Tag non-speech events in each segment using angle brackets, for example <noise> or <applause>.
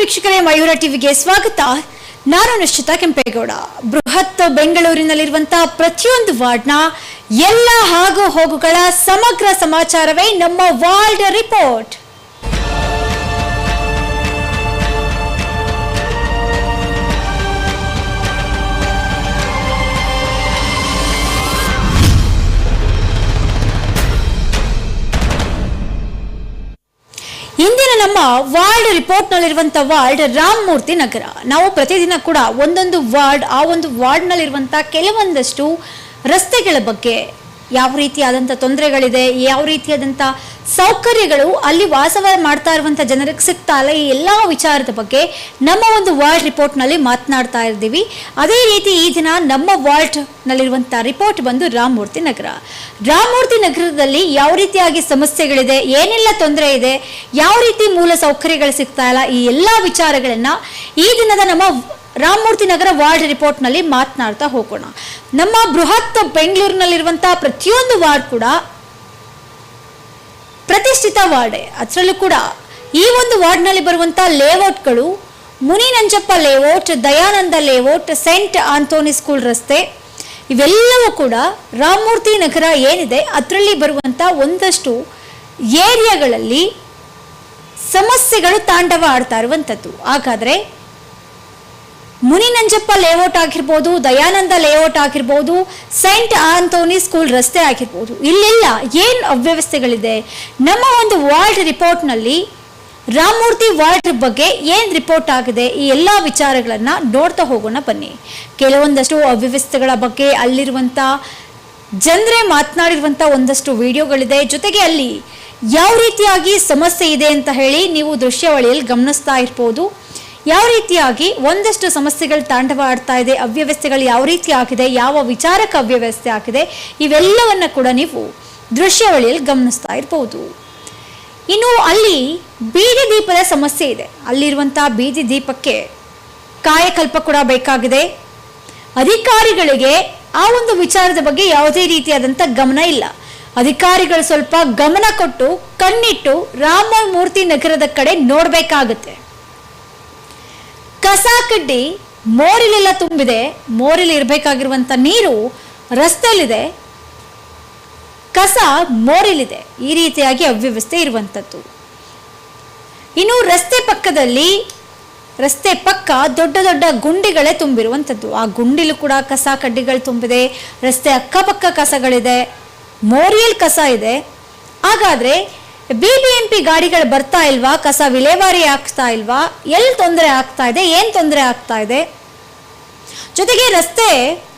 ವೀಕ್ಷಕರೇ, ಮಯೂರ ಟಿವಿಗೆ ಸ್ವಾಗತ. ನಾನು ನಿಶ್ಚಿತ ಕೆಂಪೇಗೌಡ. ಬೃಹತ್ ಬೆಂಗಳೂರಿನಲ್ಲಿರುವಂತಹ ಪ್ರತಿಯೊಂದು ವಾರ್ಡ್ನ ಎಲ್ಲ ಹಾಗೂ ಹೋಗುಗಳ ಸಮಗ್ರ ಸಮಾಚಾರವೇ ನಮ್ಮ ವಾರ್ಡ್ ರಿಪೋರ್ಟ್. ಇಂದಿನ ನಮ್ಮ ವಾರ್ಡ್ ರಿಪೋರ್ಟ್ನಲ್ಲಿರುವಂಥ ವಾರ್ಡ್ ರಾಮಮೂರ್ತಿ ನಗರ. ನಾವು ಪ್ರತಿದಿನ ಕೂಡ ಒಂದೊಂದು ವಾರ್ಡ್ ಆ ಒಂದು ವಾರ್ಡ್ನಲ್ಲಿರುವಂಥ ಕೆಲವೊಂದಷ್ಟು ರಸ್ತೆಗಳ ಬಗ್ಗೆ ಯಾವ ರೀತಿಯಾದಂಥ ತೊಂದರೆಗಳಿದೆ, ಯಾವ ರೀತಿಯಾದಂಥ ಸೌಕರ್ಯಗಳು ಅಲ್ಲಿ ವಾಸವ ಮಾಡ್ತಾ ಇರುವಂಥ ಜನರಿಗೆ ಸಿಗ್ತಾ ಇಲ್ಲ, ಈ ಎಲ್ಲ ವಿಚಾರದ ಬಗ್ಗೆ ನಮ್ಮ ಒಂದು ವಾರ್ಡ್ ರಿಪೋರ್ಟ್ನಲ್ಲಿ ಮಾತನಾಡ್ತಾ ಇದ್ದೀವಿ. ಅದೇ ರೀತಿ ಈ ದಿನ ನಮ್ಮ ವಾರ್ಡ್ನಲ್ಲಿರುವಂಥ ರಿಪೋರ್ಟ್ ಬಂದು ರಾಮಮೂರ್ತಿ ನಗರ. ರಾಮಮೂರ್ತಿ ನಗರದಲ್ಲಿ ಯಾವ ರೀತಿಯಾಗಿ ಸಮಸ್ಯೆಗಳಿದೆ, ಏನೆಲ್ಲ ತೊಂದರೆ ಇದೆ, ಯಾವ ರೀತಿ ಮೂಲ ಸೌಕರ್ಯಗಳು ಸಿಗ್ತಾ ಇಲ್ಲ, ಈ ಎಲ್ಲ ವಿಚಾರಗಳನ್ನು ಈ ದಿನದ ನಮ್ಮ ರಾಮಮೂರ್ತಿ ನಗರ ವಾರ್ಡ್ ರಿಪೋರ್ಟ್ನಲ್ಲಿ ಮಾತನಾಡ್ತಾ ಹೋಗೋಣ. ನಮ್ಮ ಬೃಹತ್ ಬೆಂಗಳೂರಿನಲ್ಲಿರುವಂತಹ ಪ್ರತಿಯೊಂದು ವಾರ್ಡ್ ಕೂಡ ಪ್ರತಿಷ್ಠಿತ ವಾರ್ಡೆ. ಅದರಲ್ಲೂ ಕೂಡ ಈ ಒಂದು ವಾರ್ಡ್ನಲ್ಲಿ ಬರುವಂಥ ಲೇಔಟ್ಗಳು Muni Nanjappa layout, Dayananda layout, saint Anthony school ರಸ್ತೆ, ಇವೆಲ್ಲವೂ ಕೂಡ ರಾಮಮೂರ್ತಿ ನಗರ ಏನಿದೆ ಅದರಲ್ಲಿ ಬರುವಂಥ ಒಂದಷ್ಟು ಏರಿಯಾಗಳಲ್ಲಿ ಸಮಸ್ಯೆಗಳು ತಾಂಡವ ಆಡ್ತಾ ಇರುವಂಥದ್ದು ಹಾಗಾದರೆ ಮುನಿ ನಂಜಪ್ಪ ಲೇಔಟ್ ಆಗಿರ್ಬೋದು, ದಯಾನಂದ ಲೇಔಟ್ ಆಗಿರ್ಬೋದು ಸೈಂಟ್ ಆಂಥೋನಿ ಸ್ಕೂಲ್ ರಸ್ತೆ ಆಗಿರ್ಬೋದು. ಇಲ್ಲೆಲ್ಲ ಏನು ಅವ್ಯವಸ್ಥೆಗಳಿದೆ? ನಮ್ಮ ಒಂದು ವಾರ್ಡ್ ರಿಪೋರ್ಟ್ನಲ್ಲಿ ರಾಮಮೂರ್ತಿ ವಾರ್ಡ್ ಬಗ್ಗೆ ಏನು ರಿಪೋರ್ಟ್ ಆಗಿದೆ? ಈ ಎಲ್ಲ ವಿಚಾರಗಳನ್ನು ನೋಡ್ತಾ ಹೋಗೋಣ ಬನ್ನಿ. ಕೆಲವೊಂದಷ್ಟು ಅವ್ಯವಸ್ಥೆಗಳ ಬಗ್ಗೆ ಅಲ್ಲಿರುವಂಥ ಜನರೇ ಮಾತನಾಡಿರುವಂಥ ಒಂದಷ್ಟು ವಿಡಿಯೋಗಳಿದೆ. ಜೊತೆಗೆ ಅಲ್ಲಿ ಯಾವ ರೀತಿಯಾಗಿ ಸಮಸ್ಯೆ ಇದೆ ಅಂತ ಹೇಳಿ ನೀವು ದೃಶ್ಯಾವಳಿಯಲ್ಲಿ ಗಮನಿಸ್ತಾ ಇರ್ಬೋದು. ಯಾವ ರೀತಿಯಾಗಿ ಒಂದಷ್ಟು ಸಮಸ್ಯೆಗಳು ತಾಂಡವ ಆಡ್ತಾ ಇದೆ, ಅವ್ಯವಸ್ಥೆಗಳು ಯಾವ ರೀತಿ ಆಗಿದೆ, ಯಾವ ವಿಚಾರಕ್ಕೆ ಅವ್ಯವಸ್ಥೆ ಆಗಿದೆ, ಇವೆಲ್ಲವನ್ನ ಕೂಡ ನೀವು ದೃಶ್ಯಾವಳಿಯಲ್ಲಿ ಗಮನಿಸ್ತಾ ಇರ್ಬೋದು. ಇನ್ನು ಅಲ್ಲಿ ಬೀದಿ ದೀಪದ ಸಮಸ್ಯೆ ಇದೆ. ಅಲ್ಲಿರುವಂಥ ಬೀದಿ ದೀಪಕ್ಕೆ ಕಾಯಕಲ್ಪ ಕೂಡ ಬೇಕಾಗಿದೆ. ಅಧಿಕಾರಿಗಳಿಗೆ ಆ ಒಂದು ವಿಚಾರದ ಬಗ್ಗೆ ಯಾವುದೇ ರೀತಿಯಾದಂಥ ಗಮನ ಇಲ್ಲ. ಅಧಿಕಾರಿಗಳು ಸ್ವಲ್ಪ ಗಮನ ಕೊಟ್ಟು, ಕಣ್ಣಿಟ್ಟು ರಾಮಮೂರ್ತಿ ನಗರದ ಕಡೆ ನೋಡಬೇಕಾಗುತ್ತೆ. ಕಸ ಕಡ್ಡಿ ಮೋರಿಲೆಲ್ಲ ತುಂಬಿದೆ, ಮೋರಿಲಿ ಇರಬೇಕಾಗಿರುವಂಥ ನೀರು ರಸ್ತೆಯಲ್ಲಿದೆ. ಕಸ ಮೋರಿಲಿದೆ, ಈ ರೀತಿಯಾಗಿ ಅವ್ಯವಸ್ಥೆ ಇರುವಂಥದ್ದು ಇನ್ನು ರಸ್ತೆ ಪಕ್ಕದಲ್ಲಿ, ರಸ್ತೆ ಪಕ್ಕ ದೊಡ್ಡ ದೊಡ್ಡ ಗುಂಡಿಗಳೇ ತುಂಬಿರುವಂಥದ್ದು ಆ ಗುಂಡಿಲು ಕೂಡ ಕಸ ಕಡ್ಡಿಗಳು ತುಂಬಿದೆ, ರಸ್ತೆ ಅಕ್ಕಪಕ್ಕ ಕಸಗಳಿದೆ, ಮೋರಿಯಲ್ ಕಸ ಇದೆ. ಹಾಗಾದ್ರೆ ಬಿ ಬಿ ಎಂ ಗಾಡಿಗಳು ಬರ್ತಾ ಇಲ್ವಾ? ಕಸ ವಿಲೇವಾರಿ ಆಗ್ತಾ ಇಲ್ವಾ? ಎಲ್ಲಿ ತೊಂದರೆ ಆಗ್ತಾ ಇದೆ? ಏನು ತೊಂದರೆ ಆಗ್ತಾ ಇದೆ? ಜೊತೆಗೆ ರಸ್ತೆ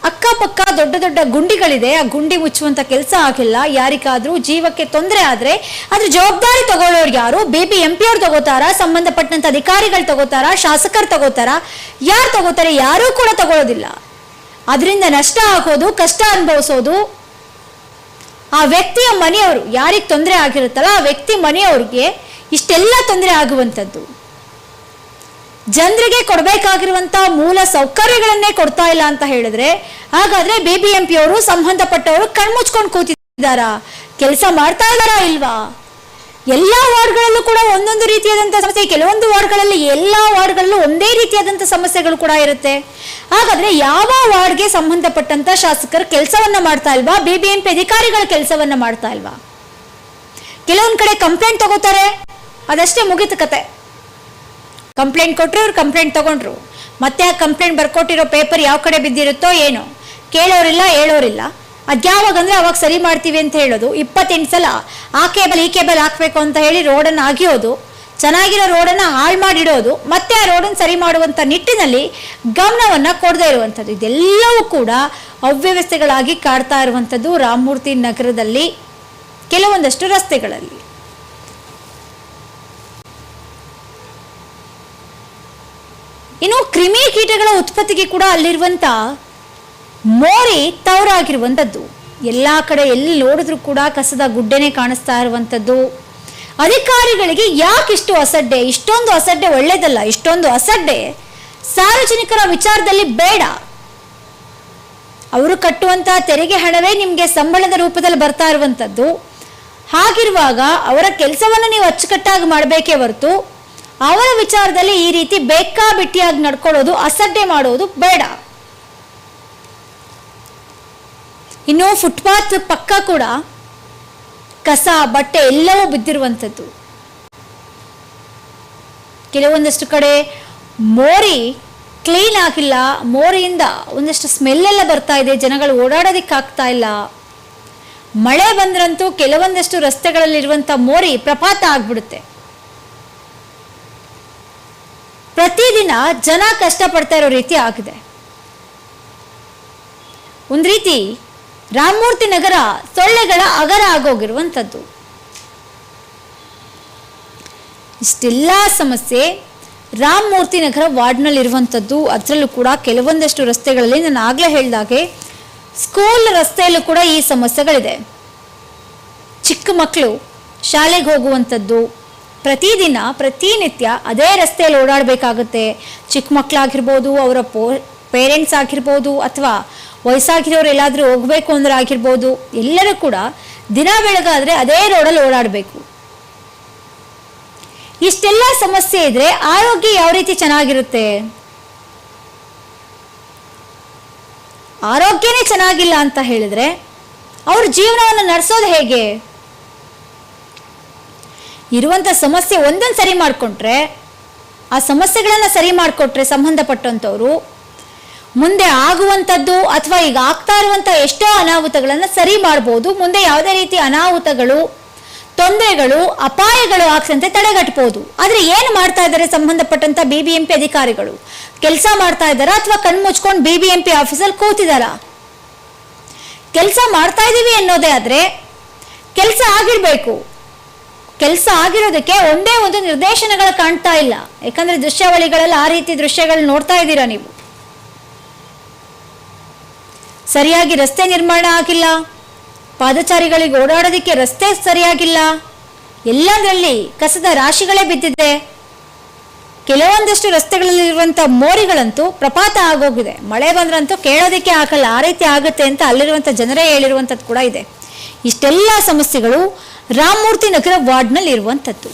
ಅಕ್ಕಪಕ್ಕ ದೊಡ್ಡ ದೊಡ್ಡ ಗುಂಡಿಗಳಿದೆ. ಆ ಗುಂಡಿ ಮುಚ್ಚುವಂತ ಕೆಲಸ ಆಗಿಲ್ಲ. ಯಾರಿಗಾದ್ರೂ ಜೀವಕ್ಕೆ ತೊಂದರೆ ಆದ್ರೆ ಅದ್ರ ಜವಾಬ್ದಾರಿ ತಗೊಳ್ಳೋರು ಯಾರು? ಬಿಬಿಎಂಪಿ ಪಿ ಅವ್ರು ತಗೋತಾರ? ಸಂಬಂಧಪಟ್ಟಂತ ಅಧಿಕಾರಿಗಳು ತಗೋತಾರ? ಶಾಸಕರು ತಗೋತಾರ? ಯಾರು ತಗೋತಾರೆ? ಯಾರೂ ಕೂಡ ತಗೊಳ್ಳೋದಿಲ್ಲ ಅದರಿಂದ ನಷ್ಟ ಆಗೋದು, ಕಷ್ಟ ಅನುಭವಿಸೋದು ಆ ವ್ಯಕ್ತಿಯ ಮನೆಯವರು, ಯಾರಿಗೆ ತೊಂದರೆ ಆಗಿರುತ್ತಲ್ಲ, ಆ ವ್ಯಕ್ತಿ ಮನೆಯವ್ರಿಗೆ ಇಷ್ಟೆಲ್ಲ ತೊಂದರೆ ಆಗುವಂಥದ್ದು. ಜನರಿಗೆ ಕೊಡಬೇಕಾಗಿರುವಂತ ಮೂಲ ಸೌಕರ್ಯಗಳನ್ನೇ ಕೊಡ್ತಾ ಇಲ್ಲ ಅಂತ ಹೇಳಿದ್ರೆ, ಹಾಗಾದ್ರೆ ಬಿ ಬಿ ಎಂ ಅವರು ಸಂಬಂಧಪಟ್ಟವರು ಕಣ್ಮುಚ್ಕೊಂಡು ಕೂತಿದ್ದಾರಾ? ಕೆಲಸ ಮಾಡ್ತಾ ಇದ್ದಾರಾ ಇಲ್ವಾ? ಎಲ್ಲಾ ವಾರ್ಡ್ಗಳಲ್ಲೂ ಕೂಡ ಒಂದೊಂದು ರೀತಿಯಾದಂಥ ಸಮಸ್ಯೆ, ಕೆಲವೊಂದು ವಾರ್ಡ್ಗಳಲ್ಲಿ ಎಲ್ಲ ವಾರ್ಡ್ಗಳಲ್ಲೂ ಒಂದೇ ರೀತಿಯಾದಂಥ ಸಮಸ್ಯೆಗಳು ಕೂಡ ಇರುತ್ತೆ. ಹಾಗಾದ್ರೆ ಯಾವ ವಾರ್ಡ್ಗೆ ಸಂಬಂಧಪಟ್ಟಂತ ಶಾಸಕರು ಕೆಲಸವನ್ನ ಮಾಡ್ತಾ ಇಲ್ವಾ? ಬಿ ಬಿ ಎಂ ಪಿ ಅಧಿಕಾರಿಗಳ ಕೆಲಸವನ್ನ ಮಾಡ್ತಾ ಇಲ್ವಾ? ಕೆಲವೊಂದು ಕಡೆ ಕಂಪ್ಲೇಂಟ್ ತಗೋತಾರೆ, ಅದಷ್ಟೇ ಮುಗಿತು ಕತೆ. ಕಂಪ್ಲೇಂಟ್ ಕೊಟ್ಟರು ಇವ್ರು ಕಂಪ್ಲೇಂಟ್ ತಗೊಂಡ್ರು. ಮತ್ತೆ ಆ ಕಂಪ್ಲೇಂಟ್ ಬರ್ಕೊಟ್ಟಿರೋ ಪೇಪರ್ ಯಾವ ಕಡೆ ಬಿದ್ದಿರುತ್ತೋ ಏನೋ. ಕೇಳೋರಿಲ್ಲ, ಹೇಳೋರಿಲ್ಲ. ಅದ್ಯಾವಾಗ ಅಂದ್ರೆ ಅವಾಗ ಸರಿ ಮಾಡ್ತೀವಿ ಅಂತ ಹೇಳೋದು. ಇಪ್ಪತ್ತೆಂಟು ಸಲ ಆ ಕೇಬಲ್ ಈ ಕೇಬಲ್ ಹಾಕ್ಬೇಕು ಅಂತ ಹೇಳಿ ರೋಡನ್ನು ಅಗಿಯೋದು. ಚೆನ್ನಾಗಿರೋ ರೋಡನ್ನು ಹಾಳು ಮಾಡಿಡೋದು. ಮತ್ತೆ ಆ ರೋಡನ್ನು ಸರಿ ಮಾಡುವಂಥ ನಿಟ್ಟಿನಲ್ಲಿ ಗಮನವನ್ನು ಕೊಡದೇ ಇರುವಂಥದ್ದು. ಇದೆಲ್ಲವೂ ಕೂಡ ಅವ್ಯವಸ್ಥೆಗಳಾಗಿ ಕಾಡ್ತಾ ಇರುವಂಥದ್ದು ರಾಮಮೂರ್ತಿ ನಗರದಲ್ಲಿ, ಕೆಲವೊಂದಷ್ಟು ರಸ್ತೆಗಳಲ್ಲಿ. ಇನ್ನು ಕ್ರಿಮಿ ಕೀಟಗಳ ಉತ್ಪತ್ತಿಗೆ ಕೂಡ ಅಲ್ಲಿರುವಂತ ಮೋರಿ ತವರಾಗಿರುವಂಥದ್ದು. ಎಲ್ಲ ಕಡೆ ಎಲ್ಲಿ ನೋಡಿದ್ರು ಕೂಡ ಕಸದ ಗುಡ್ಡೆನೆ ಕಾಣಿಸ್ತಾ ಇರುವಂಥದ್ದು. ಅಧಿಕಾರಿಗಳಿಗೆ ಯಾಕೆ ಇಷ್ಟು ಅಸಡ್ಡೆ? ಇಷ್ಟೊಂದು ಅಸಡ್ಡೆ ಒಳ್ಳೇದಲ್ಲ, ಇಷ್ಟೊಂದು ಅಸಡ್ಡೆ. ಸಾರ್ವಜನಿಕರ ವಿಚಾರದಲ್ಲಿ ಬೇಡ. ಅವರು ಕಟ್ಟುವಂತಹ ತೆರಿಗೆ ಹಣವೇ ನಿಮಗೆ ಸಂಬಳದ ರೂಪದಲ್ಲಿ ಬರ್ತಾ ಇರುವಂಥದ್ದು. ಹಾಗಿರುವಾಗ ಅವರ ಕೆಲಸವನ್ನು ನೀವು ಅಚ್ಚುಕಟ್ಟಾಗಿ ಮಾಡಬೇಕೇ ಹೊರತು, ಅವರ ವಿಚಾರದಲ್ಲಿ ಈ ರೀತಿ ಬೇಕಾಬಿಟ್ಟಿಯಾಗಿ ನಡ್ಕೊಳ್ಳೋದು, ಅಸಡ್ಡೆ ಮಾಡೋದು ಬೇಡ. ಇನ್ನು ಫುಟ್ಪಾತ್ ಪಕ್ಕ ಕೂಡ ಕಸ, ಬಟ್ಟೆ ಎಲ್ಲವೂ ಬಿದ್ದಿರುವಂಥದ್ದು. ಕೆಲವೊಂದಷ್ಟು ಕಡೆ ಮೋರಿ ಕ್ಲೀನ್ ಆಗಿಲ್ಲ, ಮೋರಿಯಿಂದ ಒಂದಷ್ಟು ಸ್ಮೆಲ್ ಎಲ್ಲ ಬರ್ತಾ ಇದೆ, ಜನಗಳು ಓಡಾಡೋದಕ್ಕಾಗ್ತಾ ಇಲ್ಲ. ಮಳೆ ಬಂದ್ರಂತೂ ಕೆಲವೊಂದಷ್ಟು ರಸ್ತೆಗಳಲ್ಲಿರುವಂಥ ಮೋರಿ ಪ್ರಪಾತ ಆಗ್ಬಿಡುತ್ತೆ. ಪ್ರತಿದಿನ ಜನ ಕಷ್ಟಪಡ್ತಾ ಇರೋ ರೀತಿ ಆಗಿದೆ. ಒಂದು ರೀತಿ ರಾಮಮೂರ್ತಿ ನಗರ ಸೊಳ್ಳೆಗಳ ಅಗರ ಆಗೋಗಿರುವಂಥದ್ದು. ಇಷ್ಟೆಲ್ಲ ಸಮಸ್ಯೆ ರಾಮಮೂರ್ತಿ ನಗರ ವಾರ್ಡ್ನಲ್ಲಿರುವಂಥದ್ದು. ಅದರಲ್ಲೂ ಕೂಡ ಕೆಲವೊಂದಷ್ಟು ರಸ್ತೆಗಳಲ್ಲಿ ನಾನು ಆಗಲೇ ಹೇಳಿದಾಗೆ ಸ್ಕೂಲ್ ರಸ್ತೆಯಲ್ಲೂ ಕೂಡ ಈ ಸಮಸ್ಯೆಗಳಿದೆ. ಚಿಕ್ಕ ಮಕ್ಕಳು ಶಾಲೆಗೆ ಹೋಗುವಂಥದ್ದು, ಪ್ರತಿದಿನ, ಪ್ರತಿನಿತ್ಯ ಅದೇ ರಸ್ತೆಯಲ್ಲಿ ಓಡಾಡಬೇಕಾಗುತ್ತೆ. ಚಿಕ್ಕ ಮಕ್ಕಳಾಗಿರ್ಬೋದು ಅವರ ಪೋ, ಪೇರೆಂಟ್ಸ್ ಆಗಿರ್ಬೋದು, ಅಥವಾ ವಯಸ್ಸಾಗಿರೋರು ಎಲ್ಲಾದರೂ ಹೋಗಬೇಕು ಅಂದ್ರೆ ಆಗಿರ್ಬೋದು, ಎಲ್ಲರೂ ಕೂಡ ದಿನ ಬೆಳಗಾದರೆ ಅದೇ ರೋಡಲ್ಲಿ ಓಡಾಡಬೇಕು. ಇಷ್ಟೆಲ್ಲ ಸಮಸ್ಯೆ ಇದ್ರೆ ಆರೋಗ್ಯ ಯಾವ ರೀತಿ ಚೆನ್ನಾಗಿರುತ್ತೆ? ಆರೋಗ್ಯನೇ ಚೆನ್ನಾಗಿಲ್ಲ ಅಂತ ಹೇಳಿದ್ರೆ ಅವ್ರ ಜೀವನವನ್ನು ನಡೆಸೋದು ಹೇಗೆ? ಇರುವಂಥ ಸಮಸ್ಯೆ ಒಂದೊಂದು ಸರಿ ಮಾಡಿಕೊಂಡ್ರೆ, ಆ ಸಮಸ್ಯೆಗಳನ್ನು ಸರಿ ಮಾಡಿಕೊಟ್ರೆ ಸಂಬಂಧಪಟ್ಟಂಥವ್ರು ಮುಂದೆ ಆಗುವಂಥದ್ದು ಅಥವಾ ಈಗ ಆಗ್ತಾ ಇರುವಂಥ ಎಷ್ಟೋ ಅನಾಹುತಗಳನ್ನು ಸರಿ ಮಾಡ್ಬೋದು. ಮುಂದೆ ಯಾವುದೇ ರೀತಿ ಅನಾಹುತಗಳು, ತೊಂದರೆಗಳು, ಅಪಾಯಗಳು ಆಗ್ಸಂತೆ ತಡೆಗಟ್ಟಬಹುದು ಆದರೆ ಏನು ಮಾಡ್ತಾ ಇದ್ದಾರೆ ಸಂಬಂಧಪಟ್ಟಂತ ಬಿ ಬಿ ಎಂ ಪಿ ಅಧಿಕಾರಿಗಳು? ಕೆಲಸ ಮಾಡ್ತಾ ಇದ್ದಾರಾ ಅಥವಾ ಕಣ್ಮುಚ್ಕೊಂಡು ಬಿ ಬಿ ಎಂ ಪಿ ಆಫೀಸಲ್ಲಿ ಕೂತಿದಾರಾ ಕೆಲಸ ಮಾಡ್ತಾ ಇದ್ದೀವಿ ಅನ್ನೋದೇ ಆದರೆ ಕೆಲಸ ಆಗಿರಬೇಕು. ಕೆಲಸ ಆಗಿರೋದಕ್ಕೆ ಒಂದೇ ಒಂದು ನಿರ್ದೇಶನಗಳು ಕಾಣ್ತಾ ಇಲ್ಲ. ಯಾಕಂದರೆ ದೃಶ್ಯಾವಳಿಗಳಲ್ಲಿ ಆ ರೀತಿ ದೃಶ್ಯಗಳು ನೋಡ್ತಾ ಇದ್ದೀರಾ ನೀವು? ಸರಿಯಾಗಿ ರಸ್ತೆ ನಿರ್ಮಾಣ ಆಗಿಲ್ಲ. ಪಾದಚಾರಿಗಳಿಗೆ ಓಡಾಡೋದಕ್ಕೆ ರಸ್ತೆ ಸರಿಯಾಗಿಲ್ಲ. ಎಲ್ಲದರಲ್ಲಿ ಕಸದ ರಾಶಿಗಳೇ ಬಿದ್ದಿದೆ. ಕೆಲವೊಂದಷ್ಟು ರಸ್ತೆಗಳಲ್ಲಿರುವಂಥ ಮೋರಿಗಳಂತೂ ಪ್ರಪಾತ ಆಗೋಗಿದೆ. ಮಳೆ ಬಂದ್ರಂತೂ ಕೇಳೋದಕ್ಕೆ ಆಗಲ್ಲ, ಆ ರೀತಿ ಆಗುತ್ತೆ ಅಂತ ಅಲ್ಲಿರುವಂಥ ಜನರೇ ಹೇಳಿರುವಂಥದ್ದು ಕೂಡ ಇದೆ. ಇಷ್ಟೆಲ್ಲ ಸಮಸ್ಯೆಗಳು ರಾಮಮೂರ್ತಿ ನಗರ ವಾರ್ಡ್ನಲ್ಲಿ ಇರುವಂಥದ್ದು